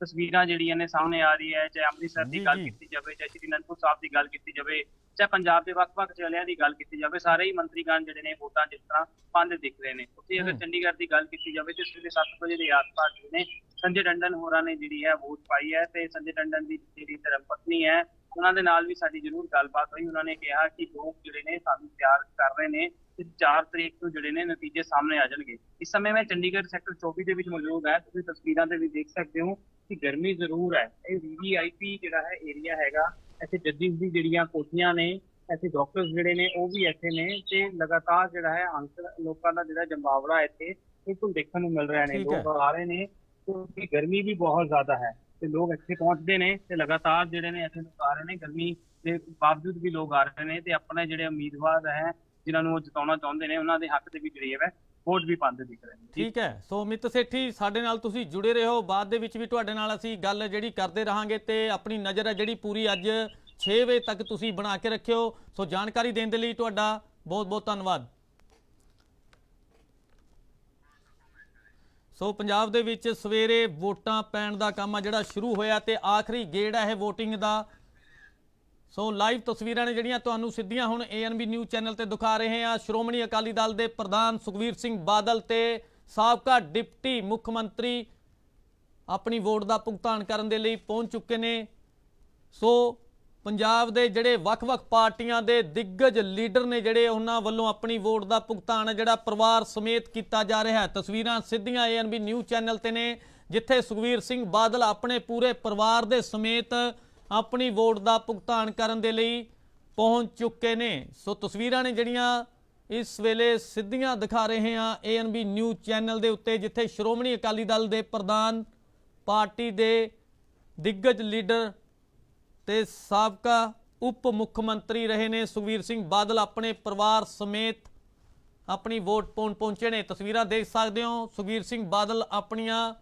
ਤਸਵੀਰਾਂ ਜਿਹੜੀਆਂ ਨੇ ਸਾਹਮਣੇ ਆ ਰਹੀ ਹੈ ਚਾਹੇ ਅੰਮ੍ਰਿਤਸਰ ਦੀ ਗੱਲ। ਕੀਤੀ ਜਾਵੇ ਚਾਹੇ ਸ਼੍ਰੀ ਅਨੰਦਪੁਰ ਸਾਹਿਬ ਦੀ ਗੱਲ ਕੀਤੀ ਜਾਵੇ ਚਾਹੇ ਪੰਜਾਬ ਦੇ ਵੱਖ-ਵੱਖ ਜ਼ਿਲ੍ਹਿਆਂ ਦੀ ਗੱਲ ਕੀਤੀ ਜਾਵੇ ਸਾਰੇ ਹੀ ਮੰਤਰੀਗਣ ਜਿਹੜੇ ਨੇ ਵੋਟਾਂ ਜਿਸ ਤਰ੍ਹਾਂ ਪਾਉਂਦੇ ਦਿਖ ਰਹੇ ਨੇ ਉੱਥੇ ਅਗਰ। ਚੰਡੀਗੜ੍ਹ ਦੀ ਗੱਲ ਕੀਤੀ ਜਾਵੇ ਤੇ ਸਵੇਰੇ 7 ਵਜੇ ਦੇ ਆਸ-ਪਾਸ ਜਿਹੜੇ ਨੇ ਸੰਜੇ ਟੰਡਨ ਹੋਰਾਂ ਨੇ ਜਿਹੜੀ ਹੈ ਵੋਟ ਪਾਈ ਹੈ ਤੇ ਸੰਜੇ ਟੰਡਨ ਦੀ ਜਿਹੜੀ ਧਰਮ ਪਤਨੀ ਹੈ ਉਹਨਾਂ ਦੇ ਨਾਲ ਵੀ ਸਾਡੀ ਜ਼ਰੂਰ ਗੱਲਬਾਤ ਹੋਈ। ਉਹਨਾਂ ਨੇ ਕਿਹਾ ਕਿ ਲੋਕ ਜਿਹੜੇ ਨੇ ਸਾਨੂੰ ਪਿਆਰ ਕਰ ਰਹੇ ਨੇ ਤੇ 4 ਤਰੀਕ ਤੋਂ ਜਿਹੜੇ ਨੇ ਨਤੀਜੇ ਸਾਹਮਣੇ ਆ ਜਾਣਗੇ। ਇਸ ਸਮੇਂ ਮੈਂ ਚੰਡੀਗੜ੍ਹ ਸੈਕਟਰ 24 ਦੇ ਵਿੱਚ ਮੌਜੂਦ ਹਾਂ। ਤੁਸੀਂ ਤਸਵੀਰਾਂ ਤੇ ਵੀ ਦੇਖ ਸਕਦੇ ਹੋ ਕਿ ਗਰਮੀ ਜ਼ਰੂਰ ਹੈ। ਇਹ ਵੀਵੀਆਈਪੀ ਜਿਹੜਾ ਹੈ ਏਰੀਆ ਹੈਗਾ। ਇੱਥੇ ਜੱਦੀ ਦੀ ਜਿਹੜੀਆਂ ਕੋਠੀਆਂ ਨੇ ਇੱਥੇ ਡਾਕਟਰਸ ਜਿਹੜੇ ਨੇ ਉਹ ਵੀ ਇੱਥੇ ਨੇ ਤੇ ਲਗਾਤਾਰ ਜਿਹੜਾ ਹੈ ਅੰਕ ਲੋਕਾਂ ਦਾ ਜਿਹੜਾ ਜੰਬਾਵੜਾ ਇੱਥੇ ਬਿਲਕੁਲ ਦੇਖਣ ਨੂੰ ਮਿਲ ਰਿਹਾ ਨੇ। ਲੋਕ ਆ ਰਹੇ ਨੇ ਕਿਉਂਕਿ ਗਰਮੀ ਵੀ ਬਹੁਤ ਜ਼ਿਆਦਾ ਹੈ। ਤੇ ਲੋਕ ਇੱਥੇ ਪਹੁੰਚਦੇ ਨੇ ਤੇ ਲਗਾਤਾਰ ਜਿਹੜੇ ਨੇ ਇੱਥੇ ਲੋਕ ਆ ਰਹੇ ਨੇ, ਗਰਮੀ ਦੇ ਬਾਵਜੂਦ ਵੀ ਲੋਕ ਆ ਰਹੇ ਨੇ ਤੇ ਆਪਣੇ ਜਿਹੜੇ ਉਮੀਦਵਾਰ ਹੈ, ਜਿਨ੍ਹਾਂ ਨੂੰ ਉਹ ਜਿਤਾਉਣਾ ਚਾਹੁੰਦੇ ਨੇ, ਉਹਨਾਂ ਦੇ ਹੱਕ ਦੇ ਵਿੱਚ ਜਿਹੜੀ ਹੈ ਵੋਟ ਵੀ ਪਾਉਂਦੇ ਦਿਖ ਰਹੇ ਨੇ। ਠੀਕ ਹੈ। ਸੋ ਅਮਿਤ ਸੇਠੀ, ਸਾਡੇ ਨਾਲ ਤੁਸੀਂ ਜੁੜੇ ਰਹੋ। ਬਾਅਦ ਦੇ ਵਿੱਚ ਵੀ ਤੁਹਾਡੇ ਨਾਲ ਅਸੀਂ ਗੱਲ ਜਿਹੜੀ ਕਰਦੇ ਰਹਾਂਗੇ ਤੇ ਆਪਣੀ ਨਜ਼ਰ ਹੈ ਜਿਹੜੀ ਪੂਰੀ ਅੱਜ 6 ਵਜੇ ਤੱਕ ਤੁਸੀਂ ਬਣਾ ਕੇ ਰੱਖਿਓ। ਸੋ ਜਾਣਕਾਰੀ ਦੇਣ ਦੇ ਲਈ ਤੁਹਾਡਾ ਬਹੁਤ ਬਹੁਤ ਧੰਨਵਾਦ। ਸੋ ਪੰਜਾਬ ਦੇ ਵਿੱਚ ਸਵੇਰੇ ਵੋਟਾਂ ਪੈਣ ਦਾ ਕੰਮ ਆ ਜਿਹੜਾ ਸ਼ੁਰੂ ਹੋਇਆ ਤੇ ਆਖਰੀ ਗੇੜ ਹੈ ਇਹ VOTING ਦਾ। ਸੋ ਲਾਈਵ ਤਸਵੀਰਾਂ ਨੇ ਜਿਹੜੀਆਂ ਤੁਹਾਨੂੰ ਸਿੱਧੀਆਂ ਹੁਣ ANB ਨਿਊਜ਼ ਚੈਨਲ ਤੇ ਦਿਖਾ ਰਹੇ ਹਾਂ ਸ਼੍ਰੋਮਣੀ ਅਕਾਲੀ ਦਲ ਦੇ ਪ੍ਰਧਾਨ ਸੁਖਵੀਰ ਸਿੰਘ ਬਾਦਲ ਤੇ ਸਾਬਕਾ ਡਿਪਟੀ ਮੁੱਖ ਮੰਤਰੀ ਆਪਣੀ ਵੋਟ ਦਾ ਭੁਗਤਾਨ ਕਰਨ ਦੇ ਲਈ ਪਹੁੰਚ ਚੁੱਕੇ ਨੇ। ਸੋ ਪੰਜਾਬ ਦੇ ਜਿਹੜੇ ਵੱਖ-ਵੱਖ ਪਾਰਟੀਆਂ ਦੇ ਦਿੱਗਜ ਲੀਡਰ ਨੇ ਜਿਹੜੇ ਉਹਨਾਂ ਵੱਲੋਂ ਆਪਣੀ ਵੋਟ ਦਾ ਭੁਗਤਾਨ ਜਿਹੜਾ ਪਰਿਵਾਰ ਸਮੇਤ ਕੀਤਾ ਜਾ ਰਿਹਾ ਹੈ। ਤਸਵੀਰਾਂ ਸਿੱਧੀਆਂ ANB ਨਿਊਜ਼ ਚੈਨਲ ਤੇ ਨੇ, ਜਿੱਥੇ ਸੁਖਵੀਰ ਸਿੰਘ ਬਾਦਲ ਆਪਣੇ ਪੂਰੇ ਪਰਿਵਾਰ ਦੇ ਸਮੇਤ ਆਪਣੀ ਵੋਟ ਦਾ ਭੁਗਤਾਨ ਕਰਨ ਦੇ ਲਈ ਪਹੁੰਚ ਚੁੱਕੇ ਨੇ। ਸੋ ਤਸਵੀਰਾਂ ਨੇ ਜਿਹੜੀਆਂ ਇਸ ਵੇਲੇ ਸਿੱਧੀਆਂ ਦਿਖਾ ਰਹੇ ਹਾਂ ANB ਨਿਊਜ਼ ਚੈਨਲ ਦੇ ਉੱਤੇ, ਜਿੱਥੇ ਸ਼੍ਰੋਮਣੀ ਅਕਾਲੀ ਦਲ ਦੇ ਪ੍ਰਧਾਨ ਪਾਰਟੀ ਦੇ ਦਿੱਗਜ ਲੀਡਰ ਤੇ ਸਾਬਕਾ ਉਪ ਮੁੱਖ ਮੰਤਰੀ ਰਹੇ ਨੇ ਸੁਖਵੀਰ ਸਿੰਘ ਬਾਦਲ ਆਪਣੇ ਪਰਿਵਾਰ ਸਮੇਤ ਆਪਣੀ ਵੋਟ ਪਾਉਣ ਪਹੁੰਚੇ ਨੇ। ਤਸਵੀਰਾਂ ਦੇਖ ਸਕਦੇ ਹੋ, ਸੁਖਵੀਰ ਸਿੰਘ ਬਾਦਲ ਆਪਣੀਆਂ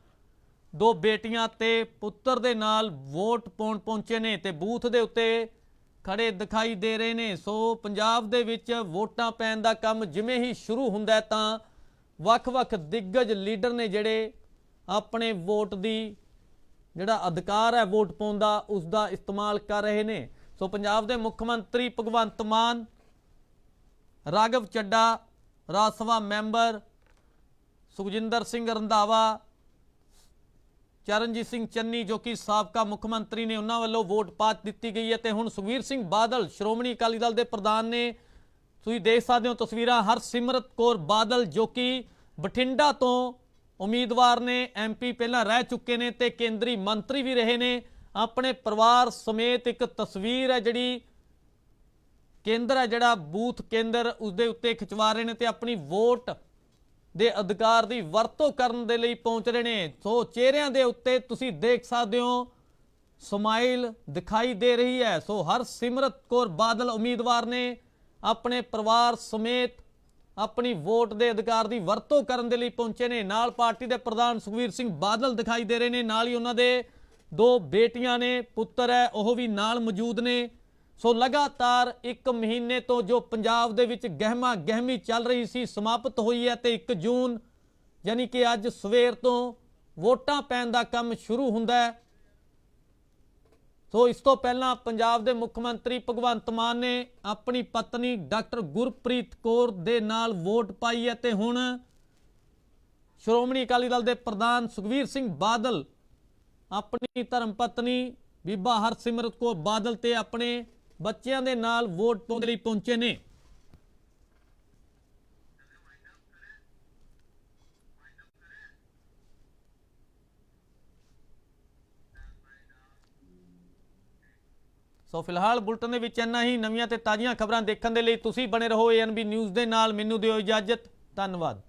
ਦੋ ਬੇਟੀਆਂ ਤੇ ਪੁੱਤਰ ਦੇ ਨਾਲ ਵੋਟ ਪਾਉਣ ਪਹੁੰਚੇ ਨੇ ਤੇ ਬੂਥ ਦੇ ਉੱਤੇ ਖੜੇ ਦਿਖਾਈ ਦੇ ਰਹੇ ਨੇ। ਸੋ ਪੰਜਾਬ ਦੇ ਵਿੱਚ ਵੋਟਾਂ ਪੈਣ ਦਾ ਕੰਮ ਜਿਵੇਂ ਹੀ ਸ਼ੁਰੂ ਹੁੰਦਾ ਤਾਂ ਵੱਖ-ਵੱਖ ਦਿੱਗਜ ਲੀਡਰ ਨੇ ਜਿਹੜੇ ਆਪਣੇ ਵੋਟ ਦੀ ਜਿਹੜਾ ਅਧਿਕਾਰ ਹੈ ਵੋਟ ਪਾਉਣ ਦਾ ਉਸ ਦਾ ਇਸਤੇਮਾਲ ਕਰ ਰਹੇ ਨੇ। ਸੋ ਪੰਜਾਬ ਦੇ ਮੁੱਖ ਮੰਤਰੀ ਭਗਵੰਤ ਮਾਨ, ਰਾਘਵ ਚੱਡਾ, ਰਾਜ ਸਭਾ ਮੈਂਬਰ ਸੁਖਜਿੰਦਰ ਸਿੰਘ ਰੰਧਾਵਾ, ਚਰਨਜੀਤ ਸਿੰਘ ਚੰਨੀ ਜੋ ਕਿ ਸਾਬਕਾ ਮੁੱਖ ਮੰਤਰੀ ਨੇ, ਉਹਨਾਂ ਵੱਲੋਂ ਵੋਟ ਪਾ ਦਿੱਤੀ ਗਈ ਹੈ ਤੇ ਹੁਣ ਸੁਖਵੀਰ ਸਿੰਘ ਬਾਦਲ, ਸ਼੍ਰੋਮਣੀ ਅਕਾਲੀ ਦਲ ਦੇ ਪ੍ਰਧਾਨ ਨੇ। ਤੁਸੀਂ ਦੇਖ ਸਕਦੇ ਹੋ ਤਸਵੀਰਾਂ ਹਰਸਿਮਰਤ ਕੌਰ ਬਾਦਲ ਜੋ ਕਿ ਬਠਿੰਡਾ ਤੋਂ ਉਮੀਦਵਾਰ ਨੇ ਐਮਪੀ ਪਹਿਲਾਂ ਰਹਿ ਚੁੱਕੇ ਨੇ ਤੇ ਕੇਂਦਰੀ ਮੰਤਰੀ ਵੀ ਰਹੇ ਨੇ। ਆਪਣੇ ਪਰਿਵਾਰ ਸਮੇਤ ਇੱਕ ਤਸਵੀਰ ਹੈ ਜਿਹੜੀ ਕੇਂਦਰ ਹੈ, ਜਿਹੜਾ ਬੂਥ ਕੇਂਦਰ ਉਸ ਦੇ ਉੱਤੇ ਖਿਚਵਾ ਰਹੇ ਨੇ ਤੇ ਆਪਣੀ ਵੋਟ ਦੇ ਅਧਿਕਾਰ ਦੀ ਵਰਤੋਂ ਕਰਨ ਦੇ ਲਈ ਪਹੁੰਚ ਰਹੇ ਨੇ। ਸੋ ਚਿਹਰਿਆਂ ਦੇ ਉੱਤੇ ਤੁਸੀਂ ਦੇਖ ਸਕਦੇ ਹੋ, ਸਮਾਈਲ ਦਿਖਾਈ ਦੇ ਰਹੀ ਹੈ। ਸੋ ਹਰ ਸਿਮਰਤ ਕੌਰ ਬਾਦਲ ਉਮੀਦਵਾਰ ਨੇ ਆਪਣੇ ਪਰਿਵਾਰ ਸਮੇਤ ਆਪਣੀ ਵੋਟ ਦੇ ਅਧਿਕਾਰ ਦੀ ਵਰਤੋਂ ਕਰਨ ਦੇ ਲਈ ਪਹੁੰਚੇ ਨੇ। ਨਾਲ ਪਾਰਟੀ ਦੇ ਪ੍ਰਧਾਨ ਸੁਖਵੀਰ ਸਿੰਘ ਬਾਦਲ ਦਿਖਾਈ ਦੇ ਰਹੇ ਨੇ। ਨਾਲ ਹੀ ਉਹਨਾਂ ਦੇ ਦੋ ਬੇਟੀਆਂ ਨੇ, ਪੁੱਤਰ ਹੈ, ਉਹ ਵੀ ਨਾਲ ਮੌਜੂਦ ਨੇ। ਸੋ ਲਗਾਤਾਰ 1 ਮਹੀਨੇ ਤੋਂ ਜੋ ਪੰਜਾਬ ਦੇ ਵਿੱਚ ਗਹਿਮਾ ਗਹਿਮੀ ਚੱਲ ਰਹੀ ਸੀ, ਸਮਾਪਤ ਹੋਈ ਹੈ ਤੇ 1 ਜੂਨ, ਯਾਨੀ ਕਿ ਅੱਜ ਸਵੇਰ ਤੋਂ ਵੋਟਾਂ ਪੈਣ ਦਾ ਕੰਮ ਸ਼ੁਰੂ ਹੁੰਦਾ ਹੈ। ਸੋ ਇਸ ਤੋਂ ਪਹਿਲਾਂ ਪੰਜਾਬ ਦੇ ਮੁੱਖ ਮੰਤਰੀ ਭਗਵੰਤ ਮਾਨ ਨੇ ਆਪਣੀ ਪਤਨੀ ਡਾਕਟਰ ਗੁਰਪ੍ਰੀਤ ਕੌਰ ਦੇ ਨਾਲ ਵੋਟ ਪਾਈ ਹੈ ਤੇ ਹੁਣ ਸ਼੍ਰੋਮਣੀ ਅਕਾਲੀ ਦਲ ਦੇ ਪ੍ਰਧਾਨ ਸੁਖਵੀਰ ਸਿੰਘ ਬਾਦਲ, ਆਪਣੀ ਧਰਮ ਪਤਨੀ ਬੀਬਾ ਹਰਸਿਮਰਤ ਕੌਰ ਬਾਦਲ ਤੇ ਆਪਣੇ ਬੱਚਿਆਂ ਦੇ ਨਾਲ ਵੋਟ ਪਾਉਣ ਦੇ ਲਈ ਪਹੁੰਚੇ ਨੇ। ਸੋ ਫਿਲਹਾਲ ਬੁਲਟਨ ਦੇ ਵਿੱਚ ਇੰਨਾ ਹੀ। ਨਵੀਆਂ ਤੇ ਤਾਜ਼ੀਆਂ ਖਬਰਾਂ ਦੇਖਣ ਦੇ ਲਈ ਤੁਸੀਂ ਬਣੇ ਰਹੋ ਏਐਨਬੀ ਨਿਊਜ਼ ਦੇ ਨਾਲ। ਮੈਨੂੰ ਦਿਓ ਇਜਾਜ਼ਤ। ਧੰਨਵਾਦ।